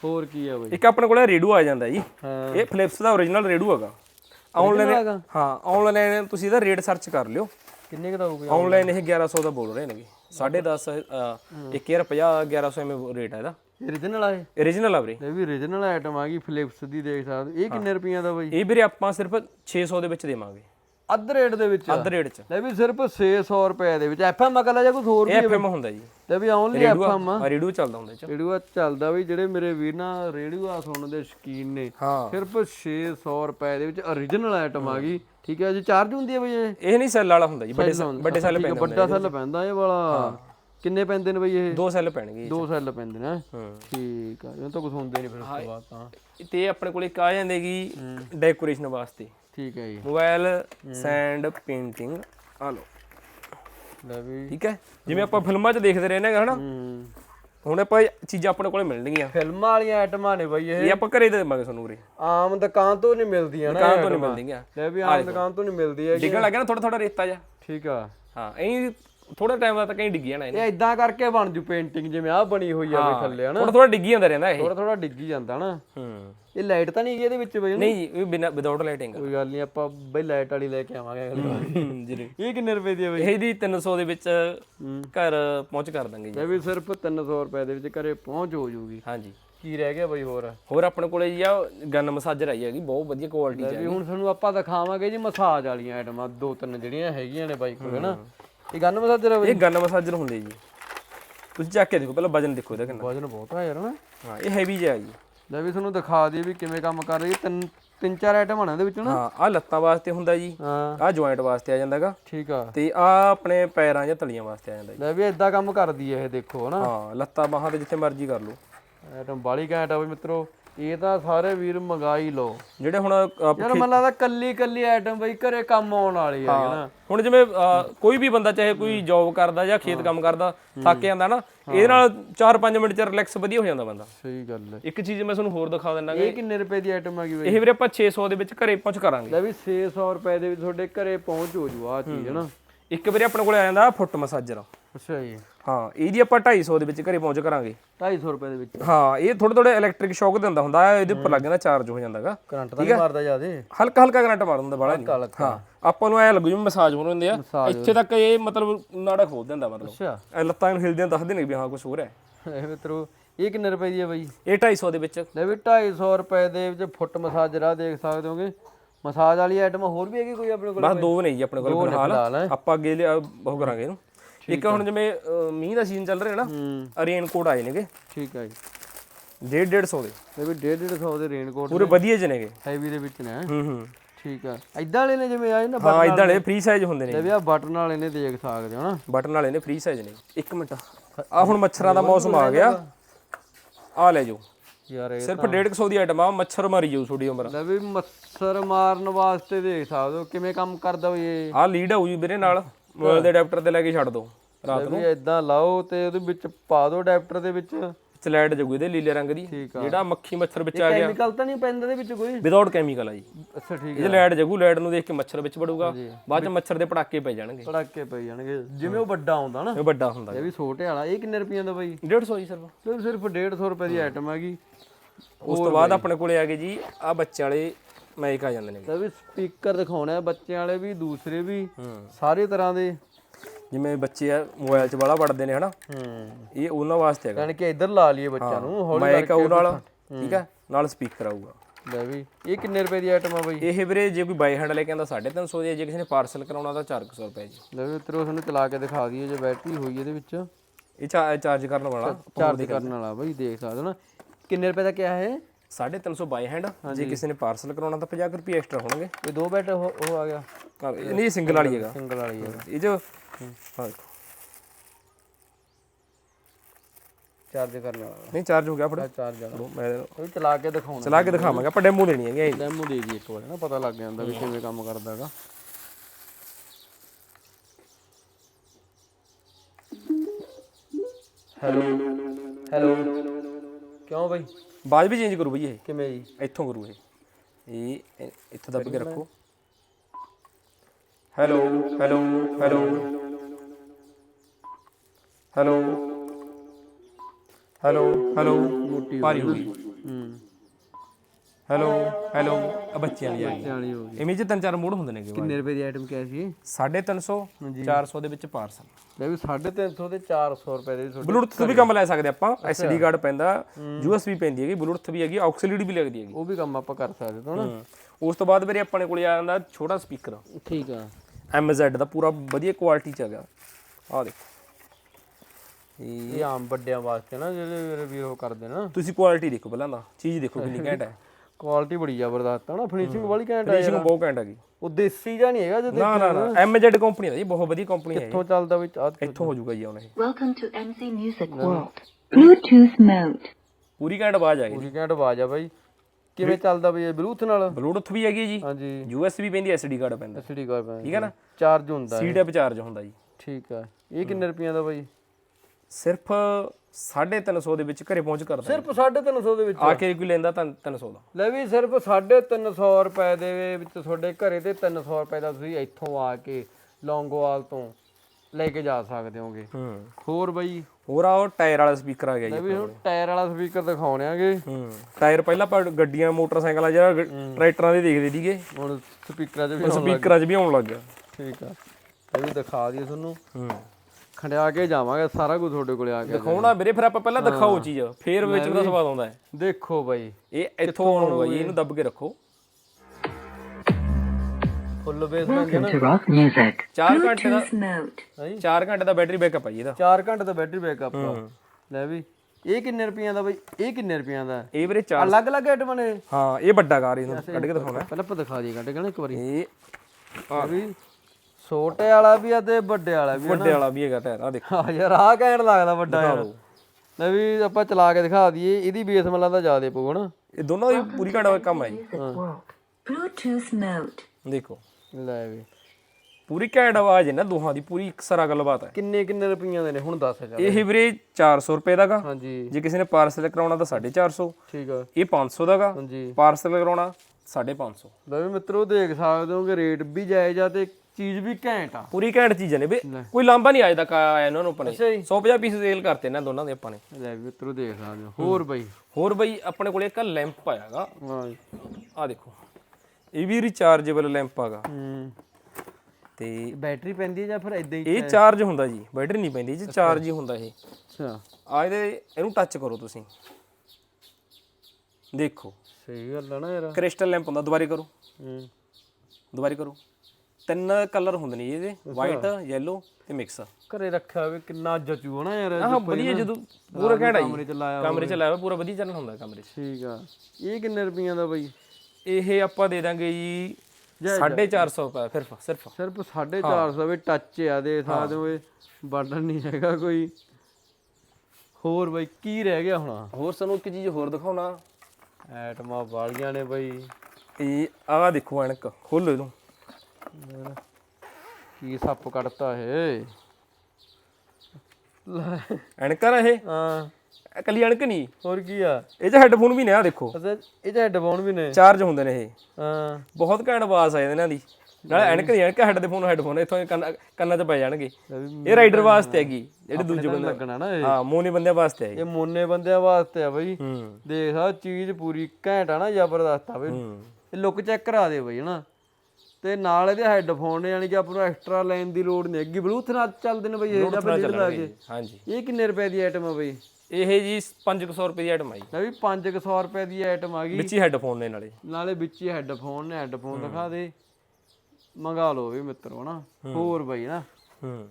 ਹੋਰ ਕੀ ਆ ਬਈ? ਇੱਕ ਆਪਣੇ ਕੋਲੇ ਰੇਡੂ ਆ ਜਾਂਦਾ ਜੀ। ਹਾਂ। ਇਹ ਫਿਲਿਪਸ ਦਾ origignal ਰੇਡੂ ਹੈਗਾ। ਆਨਲਾਈਨ ਹਾਂ ਆਨਲਾਈਨ ਤੁਸੀਂ ਇਹਦਾ ਰੇਟ ਸਰਚ ਕਰ ਲਿਓ। ਕਿੰਨੇ ਕੁ ਦਾ ਹੋਊਗਾ? ਆਨਲਾਈਨ ਇਹ 1100 ਦਾ ਬੋਲ ਰਹੇ ਨੇਗੇ। 10.5 1050 1100 ਐਵੇਂ ਰੇਟ ਹੈ ਇਹਦਾ। ਇਹ origignal ਆ ਇਹ? Origignal ਆ ਵੀਰੇ। ਇਹ ਵੀ origignal ਆਈਟਮ ਆ ਗਈ ਫਿਲਿਪਸ ਦੀ ਦੇਖ ਸਕਦੇ। ਇਹ ਕਿੰਨੇ ਰੁਪਈਆਂ ਦਾ ਬਈ? ਇਹ ਵੀਰੇ ਆਪਾਂ ਸਿਰਫ 600 ਦੇ ਵਿੱਚ ਦੇਵਾਂਗੇ। ਅੱਧ ਰੇਟ ਦੇ ਵਿੱਚ ਅੱਧ ਰੇਟ 'ਚ। ਲੈ ਵੀ ਸਿਰਫ 600 ਰੁਪਏ ਦੇ ਵਿੱਚ। ਐਫਐਮ ਅਕਲ ਜਾਂ ਕੁਝ ਹੋਰ ਇਹ ਐਫਐਮ ਹੁੰਦਾ ਜੀ। ਤੇ ਵੀ ਓਨਲੀ ਐਫਐਮ ਆ। ਆ ਰੇਡੂ ਚੱਲਦਾ ਹੁੰਦਾ 'ਚ ਰੇਡੀਓ ਚੱਲਦਾ ਵੀ ਜਿਹੜੇ ਮੇਰੇ ਵੀਰ ਨਾ ਰੇਡੀਓ ਸੁਣਨ ਦੇ ਸ਼ਕੀਨ ਨੇ ਸਿਰਫ 600 ਰੁਪਏ ਦੇ ਵਿੱਚ origignal ਆਈਟਮ ਆ ਗਈ। ਠੀਕ ਹੈ ਜੀ ਚਾਰਜ ਹੁੰਦੀ ਹੈ ਬਈ ਇਹ? ਇਹ ਨਹੀਂ ਸੈੱਲ ਵਾਲਾ ਹੁੰਦਾ ਜੀ ਵੱਡੇ ਸੈੱਲ- ਵੱਡੇ ਸੈੱਲ ਪੈਂਦੇ ਵੱਡਾ ਸੈੱਲ ਪੈਂਦਾ ਇਹ ਵਾਲਾ। ਕਿੰਨੇ ਪੈਂਦੇ ਨੇ ਬਈ ਇਹ? ਦੋ ਸੈੱਲ ਪੈਣਗੇ ਦੋ ਸੈੱਲ ਪੈਂਦੇ ਨੇ। ਠੀਕ ਆ ਇਹ ਤਾਂ ਕੁਝ ਹੁੰਦੇ ਨਹੀਂ ਫਿਰ ਉਸ ਤੋਂ ਬਾਅਦ ਤਾਂ। ਤੇ ਆਪਣੇ ਕੋਲ ਇੱਕ ਆ ਜਾਂਦੇਗੀ ਡੈਕੋਰੇਸ਼ਨ ਵਾਸਤੇ। ਠੀਕ ਹੈ ਜੀ। ਮੋਬਾਈਲ ਸੈਂਡ ਪੇਂਟਿੰਗ ਆ ਲੈ ਵੀ। ਠੀਕ ਹੈ? ਜਿਵੇਂ ਆਪਾਂ ਫਿਲਮਾਂ 'ਚ ਦੇਖਦੇ ਰਹੇ ਨੇ ਹਨਾ? ਹੂੰ। ਹੁਣ ਆਪਾਂ ਚੀਜ਼ਾਂ ਆਪਣੇ ਕੋਲੇ ਮਿਲਣਗੀਆਂ। ਫਿਲਮਾਂ ਵਾਲੀਆਂ ਆਈਟਮਾਂ ਨੇ ਬਈ ਇਹ। ਇਹ ਆਪਾਂ ਘਰੇ ਦੇ ਦੇਵਾਂਗੇ ਤੁਹਾਨੂੰ ਉਰੇ। ਆਮ ਦੁਕਾਨ ਤੋਂ ਨਹੀਂ ਮਿਲਦੀਆਂ ਨਾ ਦੁਕਾਨ ਤੋਂ ਨਹੀਂ ਮਿਲਦੀਆਂ। ਲੈ ਵੀ ਆਮ ਦੁਕਾਨ ਤੋਂ ਨਹੀਂ ਮਿਲਦੀ ਹੈਗੀ ਡਿੱਗਣ ਲੱਗਿਆ ਨਾ ਥੋੜਾ ਥੋੜਾ ਰੇਤਾ ਜਿਹਾ। ਠੀਕ ਆ। ਹਾਂ ਐਂ ਥੋੜਾ ਟਾਈਮ ਬਾਅਦ ਤਾਂ ਕहीं ਡਿੱਗੀ ਜਾਣਾ ਇਹਨੇ। ਇਹ ਇਦਾਂ ਕਰਕੇ ਬਣ ਜੂ ਪੇਂਟਿੰਗ ਜਿਵੇਂ ਆ ਬਣੀ ਹੋਈ ਆ ਵੀ ਥੱਲੇ ਹਨਾ? ਥੋੜਾ ਥੋੜਾ ਡਿੱਗੀ ਜਾਂਦਾ ਰਹਿੰਦਾ ਇਹ। ਥੋੜਾ ਥੋੜਾ ਡਿੱਗੀ ਜਾਂਦਾ ਨਾ। ਹੂੰ। ਇਹ ਲਾਈਟ ਤਾਂ ਨਹੀਂ ਗਈ ਇਹਦੇ ਵਿੱਚ ਬਈ ਨਹੀਂ ਜੀ ਇਹ ਬਿਨਾ ਵਿਦਆਊਟ ਲਾਈਟਿੰਗ ਕੋਈ ਗੱਲ ਨਹੀਂ ਆਪਾਂ ਬਈ ਲਾਈਟ ਵਾਲੀ ਲੈ ਕੇ ਆਵਾਂਗੇ ਅਗਲੀ ਵਾਰ। ਜੀ ਇਹ ਕਿੰਨੇ ਰੁਪਏ ਦੀ ਹੈ ਬਈ? ਇਹ ਦੀ 300 ਦੇ ਵਿੱਚ ਘਰ ਪਹੁੰਚ ਕਰ ਦਾਂਗੇ ਜੀ। ਇਹ ਵੀ ਸਿਰਫ 300 ਰੁਪਏ ਦੇ ਵਿੱਚ ਘਰੇ ਪਹੁੰਚ ਹੋ ਜੂਗੀ। ਹਾਂਜੀ। ਕੀ ਰਹਿ ਗਿਆ ਬਈ ਹੋਰ? ਹੋਰ ਆਪਣੇ ਕੋਲੇ ਜੀ ਆ ਗਨ ਮਸਾਜਰ ਆਈ ਹੈਗੀ ਬਹੁਤ ਵਧੀਆ ਕੁਆਲਿਟੀ ਚ ਵੀ ਹੁਣ ਤੁਹਾਨੂੰ ਆਪਾਂ ਦਿਖਾਵਾਂਗੇ ਜੀ ਮਸਾਜ ਵਾਲੀਆਂ ਆਈਟਮਾਂ ਦੋ ਤਿੰਨ ਜਿਹੜੀਆਂ ਹੈਗੀਆਂ ਨੇ ਬਾਈ ਕੋਲ ਹਨਾ? ਇਹ ਗੰਨ ਮਸਾਜਰ ਬਈ? ਇਹ ਗਨ ਮਸਾਜਰ ਹੁੰਦੇ ਜੀ। ਤੁਸੀਂ ਚੱਕ ਕੇ ਦੇਖੋ ਪਹਿਲਾਂ ਵਜਨ ਦੇਖੋ ਇਹਦਾ ਕਿੰਨਾ। ਵਜਨ ਬਹੁਤ ਆ ਯਾਰ ਨਾ ਹਾਂ ਇਹ ਹੈਵੀ ਜਿਹਾ ਜੀ। ਲੈ ਵੀ ਤੁਹਾਨੂੰ ਦਿਖਾ ਦਈਏ ਵੀ ਕਿਵੇਂ ਕੰਮ ਕਰ ਰਹੀ ਹੈ। ਤਿੰਨ ਤਿੰਨ ਚਾਰ ਆਈਟਮ ਹਨ ਇਹਦੇ ਵਿੱਚ ਨਾ। ਹਾਂ ਆ ਲੱਤਾਂ ਵਾਸਤੇ ਹੁੰਦਾ ਜੀ। ਹਾਂ। ਆ ਜੁਆਇੰਟ ਵਾਸਤੇ ਆ ਜਾਂਦਾਗਾ। ਠੀਕ ਆ। ਤੇ ਆ ਆਪਣੇ ਪੈਰਾਂ ਜਾਂ ਤਲੀਆਂ ਵਾਸਤੇ ਆ ਜਾਂਦਾ ਜੀ। ਲੈ ਵੀ ਇਦਾਂ ਕੰਮ ਕਰਦੀ ਹੈ ਇਹ ਦੇਖੋ ਹਨਾ। ਹਾਂ ਲੱਤਾਂ ਬਾਹਾਂ ਤੇ ਜਿੱਥੇ ਮਰਜ਼ੀ ਕਰ ਲਓ। ਆਈਟਮ ਬਾਲੀ ਘੈਂਟ ਆ ਬਈ ਮਿੱਤਰੋ। ਇਹ ਤਾਂ ਸਾਰੇ ਵੀਰ ਮੰਗਾ ਹੀ ਲਓ। ਜਿਹੜੇ ਹੁਣ ਯਾਰ ਮੈਨੂੰ ਲੱਗਦਾ ਕੱਲੀ ਕੱਲੀ ਆਈਟਮ ਬਈ ਘਰੇ ਕੰਮ ਆਉਣ ਵਾਲੀ ਹੈ। ਨਾ? ਹੁਣ ਜਿਵੇਂ ਕੋਈ ਵੀ ਬੰਦਾ ਚਾਹੇ ਕੋਈ ਜੌਬ ਕਰਦਾ ਜਾਂ ਖੇਤ ਕੰਮ ਕਰਦਾ ਥੱਕ ਜਾਂਦਾ ਨਾ ਇਹਦੇ ਨਾਲ 4-5 ਮਿੰਟ ਚ ਰਿਲੈਕਸ ਵਧੀਆ ਹੋ ਜਾਂਦਾ ਬੰਦਾ। ਸਹੀ ਗੱਲ ਹੈ। ਇੱਕ ਚੀਜ਼ ਮੈਂ ਤੁਹਾਨੂੰ ਹੋਰ ਦਿਖਾ ਦਿੰਦਾ ਇਹ ਕਿੰਨੇ ਰੁਪਏ ਦੀ ਆਈਟਮ ਹੈਗੀ ਬਈ? ਇਹ ਵੀਰੇ ਆਪਾਂ 600 ਦੇ ਵਿੱਚ ਘਰੇ ਪਹੁੰਚ ਕਰਾਂਗੇ। ਲੈ ਵੀ 600 ਰੁਪਏ ਦੇ ਵਿੱਚ ਤੁਹਾਡੇ ਘਰੇ ਪਹੁੰਚ ਹੋ ਜੂ ਆ ਚੀਜ਼ ਹਨਾ ਇੱਕ ਵੀਰੇ ਆਪਣੇ ਕੋਲ ਆ ਜਾਂਦਾ ਫੁੱਟ ਮਸਾਜਰ। ਅੱਛਾ ਜੀ। ਹਾਂ ਇਹਦੀ ਆਪਾਂ 250 ਦੇ ਵਿੱਚ ਘਰੇ ਪਹੁੰਚ ਕਰਾਂਗੇ। 250 ਰੁਪਏ ਦੇ ਵਿੱਚ। ਹਾਂ ਇਹ ਥੋੜੇ ਥੋੜੇ ਇਲੈਕਟ੍ਰਿਕ ਸ਼ੌਕ ਦਿੰਦਾ ਹੁੰਦਾ ਇਹਦੇ ਉੱਪਰ ਲੱਗ ਜਾਂਦਾ ਚਾਰਜ ਹੋ ਜਾਂਦਾਗਾ। ਕਰੰਟ ਤਾਂ ਨਹੀਂ ਮਾਰਦਾ ਜਿਆਦੇ। ਹਲਕਾ ਹਲਕਾ ਕਰੰਟ ਮਾਰ ਦਿੰਦਾ ਬਾਲਾ ਨਹੀਂ ਹਾਂ ਆਪਾਂ ਨੂੰ ਐ ਲੱਗੂ ਜਿਵੇਂ ਮਸਾਜ ਹੋ ਹੁੰਦੇ ਆ। ਇੱਥੇ ਤੱਕ ਇਹ ਮਤਲਬ ਨਾੜਾ ਖੋਲ ਦਿੰਦਾ ਮਤਲਬ। ਅੱਛਾ। ਲੱਤਾਂ ਨੂੰ ਹਿਲਦੀਆਂ ਦੱਸਦੇ ਨੇ ਵੀ ਹਾਂ ਕੁਝ ਹੋ ਰਿਹਾ ਹੈ। ਇਹ ਮਿੱਤਰੋ ਇਹ ਕਿੰਨੇ ਰੁਪਏ ਦੀ ਹੈ ਬਾਈ? ਇਹ 250 ਦੇ ਵਿੱਚ। ਲੈ ਵੀ 250 ਰੁਪਏ ਦੇ ਵਿੱਚ ਫੁੱਟ ਮਸਾਜਰ ਦੇਖ ਸਕਦੇ ਹੋਗੇ। ਮਸਾਜ ਵਾਲੀ ਆਈਟਮ ਹੋਰ ਵੀ ਹੈਗੀ ਕੋਈ ਆਪਣੇ ਕੋਲ? ਬਸ ਦੋ ਨਹੀਂ ਜੀ ਆਪਣੇ ਕੋਲ ਫਿਲਹਾਲ। ਆਪਾਂ ਅੱਗੇ ਲਿਆ- ਉਹ ਕਰਾਂਗੇ ਇਹਨੂੰ। ਇੱਕ ਹੁਣ ਜਿਵੇਂ ਮੀਂਹ ਦਾ ਸੀਜ਼ਨ ਚੱਲ ਰਿਹਾ ਨਾ ਰੇਨ ਕੋਟ ਆਏ ਨੇਗੇ। ਠੀਕ ਹੈ ਜੀ। 1.5 150 ਦੇ। ਲੈ ਵੀ 1.5 150 ਦੇ ਰੇਨਕੋਟ ਪੂਰੇ ਵਧੀਆ ਚ ਨੇਗੇ। ਹੈਵੀ ਦੇ ਵਿੱਚ ਨੇ ਹੂੰ। ਹੂੰ ਠੀਕ ਆ ਇਦਾਂ ਵਾਲੇ ਨੇ ਜਿਵੇਂ ਆਏ ਨਾ ਹਾਂ ਇਦਾਂ ਵਾਲੇ ਫ੍ਰੀ ਸਾਈਜ਼ ਹੁੰਦੇ ਨੇ। ਲੈ ਵੀ ਆ ਬਟਨ ਵਾਲੇ ਨੇ ਦੇਖ ਸਕਦੇ ਹੋ ਨਾ। ਬਟਨ ਵਾਲੇ ਨੇ ਫ੍ਰੀ ਸਾਈਜ਼ ਨੇ। ਇੱਕ ਮਿੰਟ। ਆ ਹੁਣ ਮੱਛਰਾਂ ਦਾ ਮੌਸਮ ਆ ਗਿਆ। ਆ ਲੈ ਜਾਓ। ਯਾਰ ਇਹ ਸਿਰਫ 150 ਦੀ ਆਈਟਮ ਆ ਮੱਛਰ ਮਾਰੀ ਜਾਊ ਤੁਹਾਡੀ ਉਮਰ। ਲੈ ਵੀ ਮੱਛਰ ਮਾਰਨ ਵਾਸਤੇ ਦੇਖ ਸਕਦੇ ਹੋ ਕਿਵੇਂ ਕੰਮ ਕਰਦਾ ਵੀ ਇਹ। ਆ ਲੀਡ ਆਊ ਜੀ ਵੀਰੇ ਨਾਲ ਮੋਬਾਈਲ ਦੇ ਅਡਾਪਟਰ ਤੇ ਲੈ ਕੇ ਛੱਡ ਦਿਓ ਰਾਤ ਵੀ ਇਦਾਂ ਲਾਓ ਤੇ ਉਹਦੇ ਵਿੱਚ ਪਾ ਦਿਓ ਅਡਾਪਟਰ ਦੇ ਵਿੱਚ। ਸਲਾਈਡ ਜਗੂ ਇਹਦੇ ਲੀਲੇ ਰੰਗ ਦੀ ਠੀਕ ਆ। ਜਿਹੜਾ ਮੱਖੀ ਮੱਛਰ ਵਿੱਚ ਆ ਗਿਆ। ਕੈਮੀਕਲ ਤਾਂ ਨਹੀਂ ਪੈਂਦਾ ਇਹਦੇ ਵਿੱਚ ਕੋਈ? ਵਿਦਆਊਟ ਕੈਮੀਕਲ ਆ ਜੀ। ਅੱਛਾ ਠੀਕ ਇਹ ਲਾਈਟ ਜਗੂ ਲਾਈਟ ਨੂੰ ਦੇਖ ਕੇ ਮੱਛਰ ਵਿੱਚ ਵੜੂਗਾ। ਬਾਅਦ ਚ ਮੱਛਰ ਦੇ ਪਟਾਕੇ ਪੈ ਜਾਣਗੇ। ਪੜਾਕੇ ਪਈ ਜਾਣਗੇ। ਜਿਵੇਂ ਉਹ ਵੱਡਾ ਹੁੰਦਾ ਨਾ। ਇਹ ਵੱਡਾ ਹੁੰਦਾ ਇਹ ਵੀ ਛੋਟੇ ਵਾਲਾ। ਇਹ ਕਿੰਨੇ ਰੁਪਈਆਂ ਦਾ ਬਾਈ? 150 ਜੀ ਸਿਰਫ ਸਿਰਫ 150 ਰੁਪਏ ਦੀ ਆਈਟਮ ਹੈਗੀ। ਉਸ ਤੋਂ ਬਾਅਦ ਆਪਣੇ ਕੋਲੇ ਆ ਗਏ ਜੀ ਆ ਬੱਚੇ ਵਾਲੇ ਮਾਈਕ ਆ ਜਾਂਦੇ ਨੇ ਵੀ ਸਪੀਕਰ ਦਿਖਾਉਣਾ ਹੈ ਬੱਚਿਆਂ ਵਾਲੇ ਵੀ ਦੂਸਰੇ ਵੀ ਸਾਰੇ ਤਰ੍ਹਾਂ ਦੇ। ਜਿਵੇਂ ਬੱਚੇ ਆ ਮੋਬਾਈਲ 'ਚ ਬਾਲਾ ਵੜਦੇ ਨੇ ਹਨਾ? ਹੂੰ। ਇਹ ਉਹਨਾਂ ਵਾਸਤੇ ਹੈਗਾ। ਯਾਨੀ ਕਿ ਇੱਧਰ ਲਾ ਲਈਏ ਬੱਚਿਆਂ ਨੂੰ ਹੌਲੀ ਮਾਈਕ ਆਊ ਨਾਲ ਠੀਕ ਹੈ ਨਾਲ ਸਪੀਕਰ ਆਊਗਾ ਲੈ ਵੀ ਇਹ ਕਿੰਨੇ ਰੁਪਏ ਦੀ ਆਈਟਮ ਆ ਬਾਈ? ਇਹ ਵੀਰੇ ਜੇ ਕੋਈ ਬਾਈ ਹੈਂਡ ਲੈ ਕੇ ਆਂਦਾ 350 ਦੀ ਹੈ, ਜੇ ਕਿਸੇ ਨੇ ਪਾਰਸਲ ਕਰਾਉਣਾ ਤਾਂ 400 ਰੁਪਏ ਜੀ ਲੈ ਵੀ ਉਤਰੋ ਤੁਹਾਨੂੰ ਚਲਾ ਕੇ ਦਿਖਾ ਦਈਏ ਜੇ ਬੈਟਰੀ ਹੋਈ ਇਹਦੇ ਵਿੱਚ। ਇਹ ਚਾਰਜ ਕਰਨ ਵਾਲਾ ਚਾਰਜ ਕਰਨ ਵਾਲਾ ਬਾਈ ਦੇਖ ਸਕਦੇ ਹੋ ਨਾ। ਕਿੰਨੇ ਰੁਪਏ ਦਾ ਕਿਹਾ ਹੈ 350 ਬਾਈ ਹੈਂਡ ਜੇ ਕਿਸੇ ਨੇ ਪਾਰਸਲ ਕਰਾਉਣਾ ਤਾਂ 50 ਰੁਪਏ ਐਕਸਟਰਾ ਹੋਣਗੇ। ਇਹ ਦੋ ਬੈਟ ਉਹ ਉਹ ਆ ਗਿਆ। ਇਹ ਨਹੀਂ ਸਿੰਗਲ ਵਾਲੀ ਹੈਗਾ। ਸਿੰਗਲ ਵਾਲੀ ਹੈ ਇਹ ਜੋ ਦੇਖੋ। ਚਾਰਜ ਕਰਨ ਵਾਲਾ ਨਹੀਂ ਚਾਰਜ ਹੋ ਗਿਆ ਫੜ ਚਾਰਜ ਵਾਲਾ ਮੈਂ ਇਹ ਵੀ ਚਲਾ ਕੇ ਦਿਖਾਉਣਾ। ਚਲਾ ਕੇ ਦਿਖਾਵਾਂਗੇ ਆਪਾਂ ਡੈਮੋ ਦੇਣੀ ਹੈਗੀ ਇਹ। ਡੈਮੋ ਦੇ ਦੀ ਇੱਕ ਵਾਰ ਨਾ ਪਤਾ ਲੱਗ ਜਾਂਦਾ ਵੀ ਕਿਵੇਂ ਕੰਮ ਕਰਦਾ ਹੈਗਾ। ਹੈਲੋ। ਹੈਲੋ। ਕਿਉਂ ਬਾਈ? ਬਾਜ ਵੀ ਚੇਂਜ ਕਰੂ ਬਈ ਇਹ। ਕਿਵੇਂ ਜੀ? ਇੱਥੋਂ ਕਰੂ ਇਹ। ਇਹ ਇਹ ਇੱਥੋਂ ਦੱਬ ਕੇ ਰੱਖੋ। Hello hello hello. Hello. Hello hello. ਮੋਟੀ ਭਾਰੀ ਹੋ ਗਈ। ਹੂੰ। Hello hello. ਆ ਬੱਚਿਆਂ ਲਈ ਆ ਗਈ ਹੋ ਗਈ। ਇਵੇਂ ਤਿੰਨ ਚਾਰ ਮੋਡ ਹੁੰਦੇ ਨੇ ਕਿੰਨੇ ਰੁਪਏ ਦੀ ਆਈਟਮ ਕਿਹਾ ਸੀ? 350 400 ਦੇ ਵਿੱਚ ਪਾਰਸਲ ਲੈ ਵੀ 350 ਤੇ 400 ਰੁਪਏ ਦੇ ਤੁਹਾਡੇ ਬਲੂਟੁੱਥ ਵੀ ਕੰਮ ਲੈ ਸਕਦੇ ਆਪਾਂ। ਐਸਡੀ ਕਾਰਡ ਪੈਂਦਾ ਯੂਐਸਬੀ ਪੈਂਦੀ ਹੈਗੀ ਬਲੂਟੁੱਥ ਵੀ ਹੈਗੀ ਆਕਸੀਲਡ ਵੀ ਲੱਗਦੀ ਹੈਗੀ। ਉਹ ਵੀ ਕੰਮ ਆਪਾਂ ਕਰ ਸਕਦੇ ਨਾ। ਉਸ ਤੋਂ ਬਾਅਦ ਵੀਰੇ ਆਪਣੇ ਕੋਲ ਆ ਜਾਂਦਾ ਛੋਟਾ ਸਪੀਕਰ ਠੀਕ ਆ। MZ ਦਾ ਪੂਰਾ ਵਧੀਆ ਕੁਆਲਿਟੀ ਚ ਹੈਗਾ ਆ ਦੇਖੋ। ਇਹ ਆਮ ਵੱਡਿਆਂ ਵਾਸਤੇ ਨਾ ਜਿਹੜੇ ਰਿਵਿਊ ਉਹ ਕਰਦੇ ਨਾ। ਤੁਸੀਂ ਕੁਆਲਿਟੀ ਦੇਖੋ ਪਹਿਲਾਂ ਤਾਂ ਚੀਜ਼ ਦੇਖੋ ਕਿੰਨੀ ਘੈਂਟ ਹੈ। ਕੁਆਲਿਟੀ ਬੜੀ ਜ਼ਬਰਦਸਤ ਆ ਨਾ ਫਿਨਿਸ਼ਿੰਗ ਵਾਲੀ ਘੈਂਟ ਆ ਫਿਨਿਸ਼ਿੰਗ ਬਹੁਤ ਘੈਂਟ ਹੈਗੀ। ਉਹ ਦੇਸੀ ਜਾਂ ਨਹੀਂ ਹੈਗਾ ਜਦੋਂ ਨਾ ਨਾ ਨਾ MZ ਕੰਪਨੀ ਦਾ ਜੀ ਬਹੁਤ ਵਧੀਆ ਕੰਪਨੀ ਹੈ ਇੱਥੋਂ ਚੱਲਦਾ ਵਿੱਚ ਆ ਇੱਥੋਂ ਹੋ ਜਾਊਗਾ ਜੀ ਹੁਣ ਇਹ। Welcome to MC Music World. Bluetooth mode. ਪੂਰੀ ਘੈਂਟ ਆਵਾਜ਼ ਆ ਗਈ ਪੂਰੀ ਘੈਂਟ ਆਵਾਜ਼ ਆ ਬਾਈ। ਕਿਵੇਂ ਚੱਲਦਾ ਬਈ ਇਹ ਬਲੂਥ ਨਾਲ? ਬਲੂਟੁੱਥ ਵੀ ਹੈਗੀ ਜੀ। ਹਾਂਜੀ। USB ਪੈਂਦੀ ਐਸਡੀ ਕਾਰਡ ਪੈਂਦਾ। ਐਸਡੀ ਕਾਰਡ ਪਾ ਠੀਕ ਹੈ ਨਾ? ਚਾਰਜ ਹੁੰਦਾ ਸੀ ਟਾਈਪ ਚਾਰਜ ਹੁੰਦਾ ਜੀ। ਠੀਕ ਆ ਇਹ ਕਿੰਨੇ ਰੁਪਈਆਂ ਦਾ ਬਾਈ? ਸਿਰਫ 350 ਦੇ ਵਿੱਚ ਘਰੇ ਪਹੁੰਚ ਕਰਦਾ ਸਿਰਫ 350 ਦੇ ਵਿੱਚ। ਆ ਕੇ ਕੋਈ ਲੈਂਦਾ ਤਾਂ 300 ਦਾ। ਲੈ ਵੀ ਸਿਰਫ 350 ਰੁਪਏ ਦੇ ਵਿੱਚ ਤੁਹਾਡੇ ਘਰੇ ਤੇ 300 ਰੁਪਏ ਦਾ ਤੁਸੀਂ ਇੱਥੋਂ ਆ ਕੇ ਲੌਂਗੋਵਾਲ ਤੋਂ ਲੈ ਕੇ ਜਾ ਸਕਦੇ ਹੋਗੇ। ਹੂੰ। ਹੋਰ ਬਾਈ? ਹੋਰ ਆ ਉਹ ਟਾਇਰ ਵਾਲਾ ਸਪੀਕਰ ਆ ਗਿਆ ਜੀ ਵੀ ਹੁਣ ਟਾਇਰ ਵਾਲਾ ਸਪੀਕਰ ਦਿਖਾਉਣੇ ਆਗੇ। ਹੂੰ। ਟਾਇਰ ਪਹਿਲਾਂ ਆਪਾਂ ਗੱਡੀਆਂ ਮੋਟਰਸਾਈਕਲਾਂ ਜਿਹੜਾ ਟਰੈਕਟਰਾਂ ਦੇ ਦੇਖਦੇ ਸੀਗੇ। ਹੁਣ ਸਪੀਕਰਾਂ 'ਚ ਵੀ ਸਪੀਕਰਾਂ 'ਚ ਵੀ ਆਉਣ ਲੱਗ ਗਿਆ। ਠੀਕ ਆ। ਇਹ ਵੀ ਦਿਖਾ ਦਈਏ ਤੁਹਾਨੂੰ। ਹੂੰ। ਖੰਡਿਆ ਕੇ ਜਾਵਾਂਗੇ ਸਾਰਾ ਕੁਝ ਤੁਹਾਡੇ ਕੋਲੇ ਆ ਗਿਆ ਦਿਖਾਉਣਾ ਵੀਰੇ ਫਿਰ ਆਪਾਂ ਪਹਿਲਾਂ ਦਿਖਾਓ ਚੀਜ਼। ਫੇਰ ਵਿੱਚ ਦਾ ਸਵਾਦ ਆਉਂਦਾ ਹੈ। ਦੇਖੋ ਬਾਈ ਇਹ ਇੱਥੋਂ ਆਉਣਗਾ? ਜੀ ਇਹਨੂੰ ਦੱਬ ਕੇ ਰੱਖੋ। Full bass to rock music. 4 ਘੰਟੇ ਦਾ mode. 4 ਘੰਟੇ ਦਾ ਬੈਟਰੀ ਬੈਕਅਪ ਆ ਜੀ ਇਹਦਾ। 4 ਘੰਟੇ ਦਾ ਬੈਟਰੀ ਬੈਕਅਪ ਲੈ ਵੀ ਇਹ ਕਿੰਨੇ ਰੁਪਈਆਂ ਦਾ ਬਾਈ? ਇਹ ਕਿੰਨੇ ਰੁਪਈਆਂ ਦਾ? ਇਹ ਵੀਰੇ 4 ਅਲੱਗ-ਅਲੱਗ ਆਈਟਮਾਂ ਨੇ ਹਾਂ ਇਹ ਵੱਡਾ ਕਾਰ ਇਹਨੂੰ। ਕੱਢ ਕੇ ਦਿਖਾਉਣਾ। ਪਹਿਲਾਂ ਆਪਾਂ ਦਿਖਾ ਦਈਏ ਕੱਢ ਕੇ ਨਾ ਇੱਕ ਵਾਰੀ। ਇਹ ਆ ਵੀ। ਛੋਟੇ ਵਾਲਾ ਵੀ ਆ ਤੇ ਵੱਡੇ ਵਾਲਾ ਵੀ ਆ ਵੱਡੇ ਵਾਲਾ ਵੀ ਹੈਗਾ ਟਾਇਰ ਆ ਦੇਖੋ। ਹਾਂ ਯਾਰ ਆਹ ਕਹਿਣ ਲੱਗਦਾ ਵੱਡਾ ਯਾਰ। ਲੈ ਵੀ ਆਪਾਂ ਚਲਾ ਕੇ ਦਿਖਾ ਦਈਏ ਇਹਦੀ ਬੇਸ ਮੱਲਾਂ ਦਾ ਜ਼ਿਆਦੇ ਪਊ ਹਨਾ? ਇਹ ਦੋਨੋਂ ਦੀ ਪੂਰੀ ਘੰਟਾ ਕੰਮ ਹੈ ਜੀ. Bluetooth mode. ਦੇਖੋ। ਲੈ ਵੀ। ਪੂਰੀ ਘੈਂਟ ਆਵਾਜ਼ ਹੈ ਨਾ ਦੋਹਾਂ ਦੀ ਪੂਰੀ ਇਕਸਰਾ ਗੱਲਬਾਤ ਹੈ। ਕਿੰਨੇ ਕਿੰਨੇ ਰੁਪਈਆਂ ਦੇ ਨੇ? ਹੁਣ ਦੱਸ ਜਾ ਇਹ ਵੀਰੇ 400 ਰੁਪਏ ਦਾਗਾ। ਹਾਂਜੀ। ਜੇ ਕਿਸੇ ਨੇ ਪਾਰਸਲ ਕਰਾਉਣਾ ਤਾਂ 450 ਠੀਕ ਆ। ਇਹ 500 ਦਾਗਾ। ਹਾਂਜੀ। ਪਾਰਸਲ ਕਰਾਉਣਾ 550 ਲੈ ਵੀ ਮਿੱਤਰੋ ਦੇਖ ਸਕਦੇ ਹੋ ਕਿ ਰੇਟ ਵੀ ਜਾਇਜ਼ ਆ ਤੇ ਚੀਜ਼ ਵੀ ਘੈਂਟ ਆ। ਪੂਰੀ ਘੈਂਟ ਚੀਜ਼ਾਂ ਨੇ ਵੀ ਕੋਈ ਲਾਂਭਾ ਨਹੀਂ ਅੱਜ ਤੱਕ ਆਇਆ ਇਹਨਾਂ ਨੂੰ ਆਪਣੇ ਅੱਛਾ ਜੀ। 150 ਪੀਸ ਸੇਲ ਕਰਤੇ ਇਹਨਾਂ ਦੋਨਾਂ ਦੇ ਆਪਾਂ ਨੇ। ਲੈ ਵੀ ਮਿੱਤਰੋ ਦੇਖ ਸਕਦੇ ਹੋ। ਹੋਰ ਬਾਈ? ਹੋਰ ਬਈ ਆਪਣੇ ਕੋਲੇ ਇੱਕ ਲੈਂਪ ਆਇਆਗਾ। ਆ ਦੇਖੋ। ਇਹ ਵੀ ਰਿਚਾਰਜੇਬਲ ਲੈਂਪ ਆਗਾ। ਹੂੰ। ਤੇ ਬੈਟਰੀ ਪੈਂਦੀ ਹੈ ਜਾਂ ਫਿਰ ਇਦਾਂ ਹੀ ਇਹ ਚਾਰਜ ਹੁੰਦਾ ਜੀ। ਬੈਟਰੀ ਨਹੀਂ ਪੈਂਦੀ ਜੀ ਚਾਰਜ ਹੀ ਹੁੰਦਾ ਇਹ। ਅੱਛਾ। ਆ ਇਹਦੇ ਇਹਨੂੰ ਟੱਚ ਕਰੋ ਤੁਸੀਂ। ਦੇਖੋ। ਸਹੀ ਗੱਲ ਆ ਨਾ ਯਾਰ। ਕ੍ਰਿਸਟਲ ਲੈਂਪ ਹੁੰਦਾ ਦੁਬਾਰੇ ਕਰੋ। ਹੂੰ। ਦੁਬਾਰੇ ਕਰੋ। ਤਿੰਨ ਕਲਰ ਹੁੰਦੇ ਨੇ ਇਹਦੇ ਵਾਈਟ ਯੈਲੋ ਤੇ ਮਿਕਸ ਘਰੇ ਰੱਖਿਆ ਹੋਵੇ ਕਿੰਨਾ ਜਚੂ ਨਾ ਯਾਰ ਹਾਂ ਵਧੀਆ ਜਦੋਂ ਪੂਰਾ ਘੈਂਟ ਕਮਰੇ ਚ ਲਾਇਆ ਕਮਰੇ ਚ ਲਾਇਆ ਹੋਇਆ, ਪੂਰਾ ਵਧੀਆ ਚੱਲਣ ਹੁੰਦਾ ਕਮਰੇ 'ਚ। ਠੀਕ ਆ। ਇਹ ਕਿੰਨੇ ਰੁਪਈਆਂ ਦਾ ਬਾਈ? ਇਹ ਆਪਾਂ ਦੇ ਦਾਂਗੇ ਜੀ 450 ਰੁਪਏ ਸਿਰਫ ਸਿਰਫ। ਸਿਰਫ 450 ਵੀ ਟੱਚ ਆ ਦੇ ਸਕਦੇ ਹੋ। ਇਹ ਬਟਨ ਨਹੀਂ ਹੈਗਾ ਕੋਈ। ਹੋਰ ਬਾਈ ਕੀ ਰਹਿ ਗਿਆ ਹੁਣ? ਹੋਰ ਸਾਨੂੰ ਇੱਕ ਚੀਜ਼ ਹੋਰ ਦਿਖਾਉਣਾ। ਐਟਮਾਂ ਵਾਲੀਆਂ ਨੇ ਬਾਈ। ਇਹ ਆਹ ਦੇਖੋ ਐਨਕ ਖੋਲੋ ਇਹਨੂੰ। ਕੀ ਸੱਪ ਕੱਢਤਾ ਇਹ? ਲੈ। ਐਨਕਾਂ ਨਾ ਇਹ? ਹਾਂ। ਇਹ ਕੱਲੀ ਐਨਕ ਨਹੀਂ। ਹੋਰ ਕੀ ਆ? ਇਹ 'ਚ ਹੈੱਡਫੋਨ ਵੀ ਨੇ ਆ ਦੇਖੋ। ਅੱਛਾ ਇਹ ਚ ਹੈਡਫੋਨ ਵੀ ਨੇ? ਚਾਰਜ ਹੁੰਦੇ ਨੇ ਇਹ। ਹਾਂ। ਬਹੁਤ ਘੈਂਟ ਆਵਾਜ਼ ਆ ਇਹਨਾਂ ਦੀ। ਨਾਲ ਐਨਕ ਨਹੀਂ ਐਨਕ ਹੈੱਡ ਦੇ ਫੋਨ ਹੈੱਡਫੋਨ ਇੱਥੋਂ ਕੰਨ- 'ਚ ਪੈ ਜਾਣਗੇ। ਇਹ ਰਾਈਡਰ ਵਾਸਤੇ ਹੈਗੀ ਜਿਹੜੇ ਦੂਜੇ ਬੰਦੇ ਲੱਗਣਾ ਨਾ ਇਹ। ਹਾਂ ਮੋਨੇ ਬੰਦਿਆਂ ਵਾਸਤੇ ਹੈ ਇਹ ਮੋਨੇ ਬੰਦਿਆਂ ਵਾਸਤੇ ਆ ਬਾਈ। ਦੇਖ ਆ ਚੀਜ਼ ਪੂਰੀ ਘੈਂਟ ਆ ਨਾ ਜ਼ਬਰਦਸਤ ਆ ਬਈ। ਇਹ ਲੁੱਕ ਚੈੱਕ ਕਰਾ ਦੇ ਬਈ ਹਨਾ। ਤੇ ਨਾਲ ਇਹਦੇ ਹੈੱਡਫੋਨ ਨੇ ਯਾਨੀ ਕਿ ਆਪਾਂ ਨੂੰ ਐਕਸਟਰਾ ਲੈਣ ਦੀ ਲੋੜ ਨਹੀਂ ਹੈਗੀ। ਬਲੂਥ ਨਾਲ ਚੱਲਦੇ ਨੇ ਬਈ ਇਹ ਜਾਂ ਫਿਰ ਲਾ ਕੇ ਹਾਂਜੀ। ਇਹ ਕਿੰਨੇ ਰੁਪਏ ਦੀ ਆਈਟਮ ਆ ਬਈ? ਇਹ ਜੀ 500 ਰੁਪਏ ਦੀ ਆਈਟਮ ਆਈ ਲੈ ਵੀ 500 ਰੁਪਏ ਦੀ ਆਈਟਮ ਆ ਗਈ। ਵਿੱਚ ਹੀ ਹੈੱਡਫੋਨ ਨੇ ਨਾਲੇ। ਨਾਲੇ ਵਿੱਚ ਹੀ ਹੈੱਡਫੋਨ ਨੇ ਹੈੱਡਫੋਨ ਦਿਖਾ ਦੇ। ਮੰਗਾ ਲਓ ਵੀ ਮਿੱਤਰੋ ਨਾ ਹੋਰ ਬਈ ਨਾ। ਹੂੰ।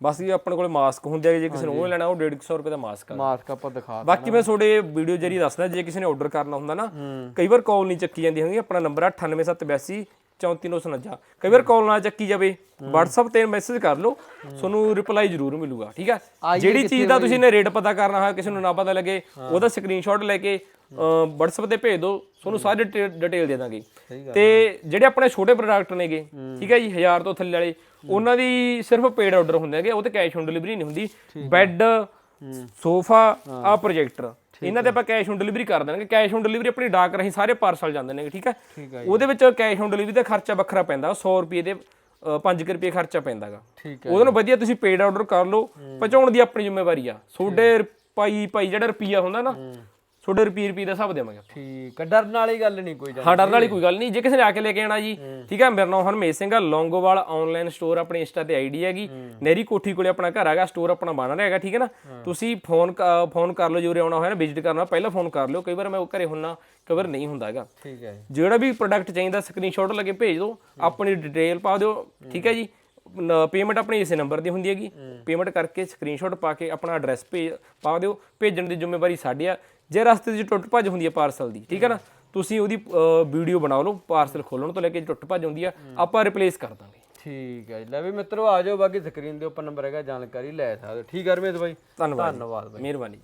ਬਸ ਇਹ ਆਪਣੇ ਕੋਲੇ ਮਾਸਕ ਹੁੰਦੇ ਆ ਜੇ ਕਿਸੇ ਨੂੰ ਉਹ ਲੈਣਾ ਉਹ 150 ਰੁਪਏ ਦਾ ਮਾਸਕ ਆ। ਮਾਸਕ ਆਪਾਂ ਦਿਖਾ ਬਾਕੀ ਮੈਂ ਤੁਹਾਡੇ ਵੀਡੀਓ ਜਰੀ ਦੱਸਦਾ ਜੇ ਕਿਸੇ ਨੇ ਆਰਡਰ ਕਰਨਾ ਹੁੰਦਾ ਨਾ ਕਈ ਵਾਰ ਕਾਲ ਨਹੀਂ ਚੱਕੀ ਜਾਂਦੀ ਹੁੰਦੀ ਆਪਣਾ ਨੰਬਰ ਆ 98782 34949 ਕਈ ਵਾਰ ਕਾਲ ਨਾ ਚੱਕੀ ਜਾਵੇ। WhatsApp ਤੇ ਮੈਸੇਜ ਕਰ ਲਓ। ਤੁਹਾਨੂੰ ਰਿਪਲਾਈ ਜ਼ਰੂਰ ਮਿਲੂਗਾ ਠੀਕ ਆ? ਜਿਹੜੀ ਚੀਜ਼ ਦਾ ਤੁਸੀਂ ਨੇ ਰੇਟ ਪਤਾ ਕਰਨਾ ਹੋਇਆ ਕਿਸੇ ਨੂੰ ਨਾ ਪਤਾ ਲੱਗੇ ਉਹਦਾ ਸਕਰੀਨਸ਼ਾਟ ਲੈ ਕੇ WhatsApp ਤੇ ਭੇਜ ਦਿਓ ਤੁਹਾਨੂੰ ਸਾਰੀ ਡਿਟੇਲ ਦੇ ਦਾਂਗੇ। ਤੇ ਜਿਹੜੇ ਆਪਣੇ ਛੋਟੇ ਪ੍ਰੋਡਕਟ ਨੇਗੇ ਠੀਕ ਹੈ ਜੀ 1000 ਤੋਂ ਥੱਲੇ ਵਾਲੇ ਉਹਨਾਂ ਦੀ ਸਿਰਫ ਪੇਡ ਆਰਡਰ ਹੁੰਦੇ ਹੈਗੇ ਉਹ ਤੇ ਕੈਸ਼ ਔਨ ਡਿਲੀਵਰੀ ਨਹੀਂ ਹੁੰਦੀ। ਬੈੱਡ ਸੋਫਾ ਆ ਪ੍ਰੋਜੈਕਟਰ ਇਹਨਾਂ ਤੇ ਆਪਾਂ ਕੈਸ਼ ਔਨ ਡਿਲੀਵਰੀ ਕਰ ਦੇਣਗੇ। ਕੈਸ਼ ਔਨ ਡਿਲੀਵਰੀ ਆਪਣੀ ਡਾਕ ਰਾਹੀਂ ਸਾਰੇ ਪਾਰਸਲ ਜਾਂਦੇ ਨੇ ਠੀਕ ਹੈ? ਉਹਦੇ ਵਿੱਚ ਕੈਸ਼ ਔਨ ਡਿਲੀਵਰੀ ਦਾ ਖਰਚਾ ਵੱਖਰਾ ਪੈਂਦਾ 100 ਰੁਪਏ ਦੇ 5 ਰੁਪਏ ਖਰਚਾ ਪੈਂਦਾਗਾ ਠੀਕ ਉਹਦੇ ਨੂੰ ਵਧੀਆ ਤੁਸੀਂ ਪੇਡ ਆਰਡਰ ਕਰ ਲਓ ਪਹੁੰਚਾਉਣ ਦੀ ਆਪਣੀ ਜ਼ਿੰਮੇਵਾਰੀ ਆ। ਤੁਹਾਡੇ ਰੁਪਈ ਭਾਈ ਜਿਹੜਾ ਰੁਪਈਆ ਹੁੰਦਾ ਨਾ ਤੁਹਾਡੇ ਰੁਪਏ ਰੁਪਏ ਦਾ ਹਿਸਾਬ ਦੇਵਾਂਗੇ। ਠੀਕ ਆ ਡਰਨ ਵਾਲੀ ਗੱਲ ਨਹੀਂ ਕੋਈ ਜਾਨੀ ਹਾਂ ਡਰਨ ਵਾਲੀ ਕੋਈ ਗੱਲ ਨਹੀਂ। ਜੇ ਕਿਸੇ ਨੇ ਆ ਕੇ ਲੈ ਕੇ ਆਣਾ ਜੀ ਠੀਕ ਹੈ ਮੇਰਾ ਨਾਮ ਹਰਮੇਸ਼ ਸਿੰਘ ਆ। ਲੌਂਗੋਵਾਲ ਆਨਲਾਈਨ ਸਟੋਰ ਆਪਣੇ ਇੰਸਟਾ ਤੇ ਆਈਡੀ ਹੈਗੀ। ਨਹਿਰੀ ਕੋਠੀ ਕੋਲੇ ਆਪਣਾ ਘਰ ਹੈਗਾ ਸਟੋਰ ਆਪਣਾ ਬਣ ਰਿਹਾ ਹੈਗਾ ਠੀਕ ਹੈ ਨਾ? ਤੁਸੀਂ ਫੋਨ ਫੋਨ ਕਰ ਲਓ ਜੋ ਆਉਣਾ ਹੋਇਆ ਨਾ ਵਿਜ਼ਿਟ ਕਰਨਾ ਪਹਿਲਾਂ ਫੋਨ ਕਰ ਲਿਓ। ਕਈ ਵਾਰ ਮੈਂ ਘਰੇ ਹੁੰਨਾ ਕਈ ਵਾਰ ਨਹੀਂ ਹੁੰਦਾ ਹੈਗਾ। ਠੀਕ ਹੈ ਜਿਹੜਾ ਵੀ ਪ੍ਰੋਡਕਟ ਚਾਹੀਦਾ ਸਕਰੀਨਸ਼ਾਟ ਲੈ ਕੇ ਭੇਜ ਦਿਓ। ਆਪਣੀ ਡਿਟੇਲ ਪਾ ਦਿਓ ਠੀਕ ਹੈ ਜੀ? ਪੇਮੈਂਟ ਆਪਣੀ ਇਸੇ ਨੰਬਰ ਦੀ ਹੁੰਦੀ ਹੈਗੀ। ਪੇਮੈਂਟ ਕਰਕੇ ਸਕਰੀਨਸ਼ਾਟ ਪਾ ਕੇ ਆਪਣਾ ਐਡਰੈਸ ਭੇਜ ਪਾ ਦਿਓ। ਭੇਜਣ ਦੀ ਜ਼ਿੰਮੇਵਾਰੀ ਸਾਡੀ ਆ। ਜੇ ਰਸਤੇ 'ਚ ਟੁੱਟ ਭੱਜ ਹੁੰਦੀ ਹੈ ਪਾਰਸਲ ਦੀ ਠੀਕ ਹੈ ਨਾ? ਤੁਸੀਂ ਉਹਦੀ ਵੀਡੀਓ ਬਣਾ ਲਓ ਪਾਰਸਲ ਖੋਲਣ ਤੋਂ ਲੈ ਕੇ ਟੁੱਟ ਭੱਜ ਹੁੰਦੀ ਆ ਆਪਾਂ ਰਿਪਲੇਸ ਕਰ ਦਾਂਗੇ। ਠੀਕ ਹੈ ਜੀ। ਲੈ ਵੀ ਮਿੱਤਰੋ ਆ ਜਾਓ ਬਾਕੀ ਸਕਰੀਨ ਦੇ ਉੱਪਰ ਨੰਬਰ ਹੈਗਾ ਜਾਣਕਾਰੀ ਲੈ ਸਕਦੇ ਠੀਕ ਹੈ ਰਮੇਸ਼ ਬਾਈ? ਧੰਨਵਾਦ ਧੰਨਵਾਦ ਮਿਹਰਬਾਨੀ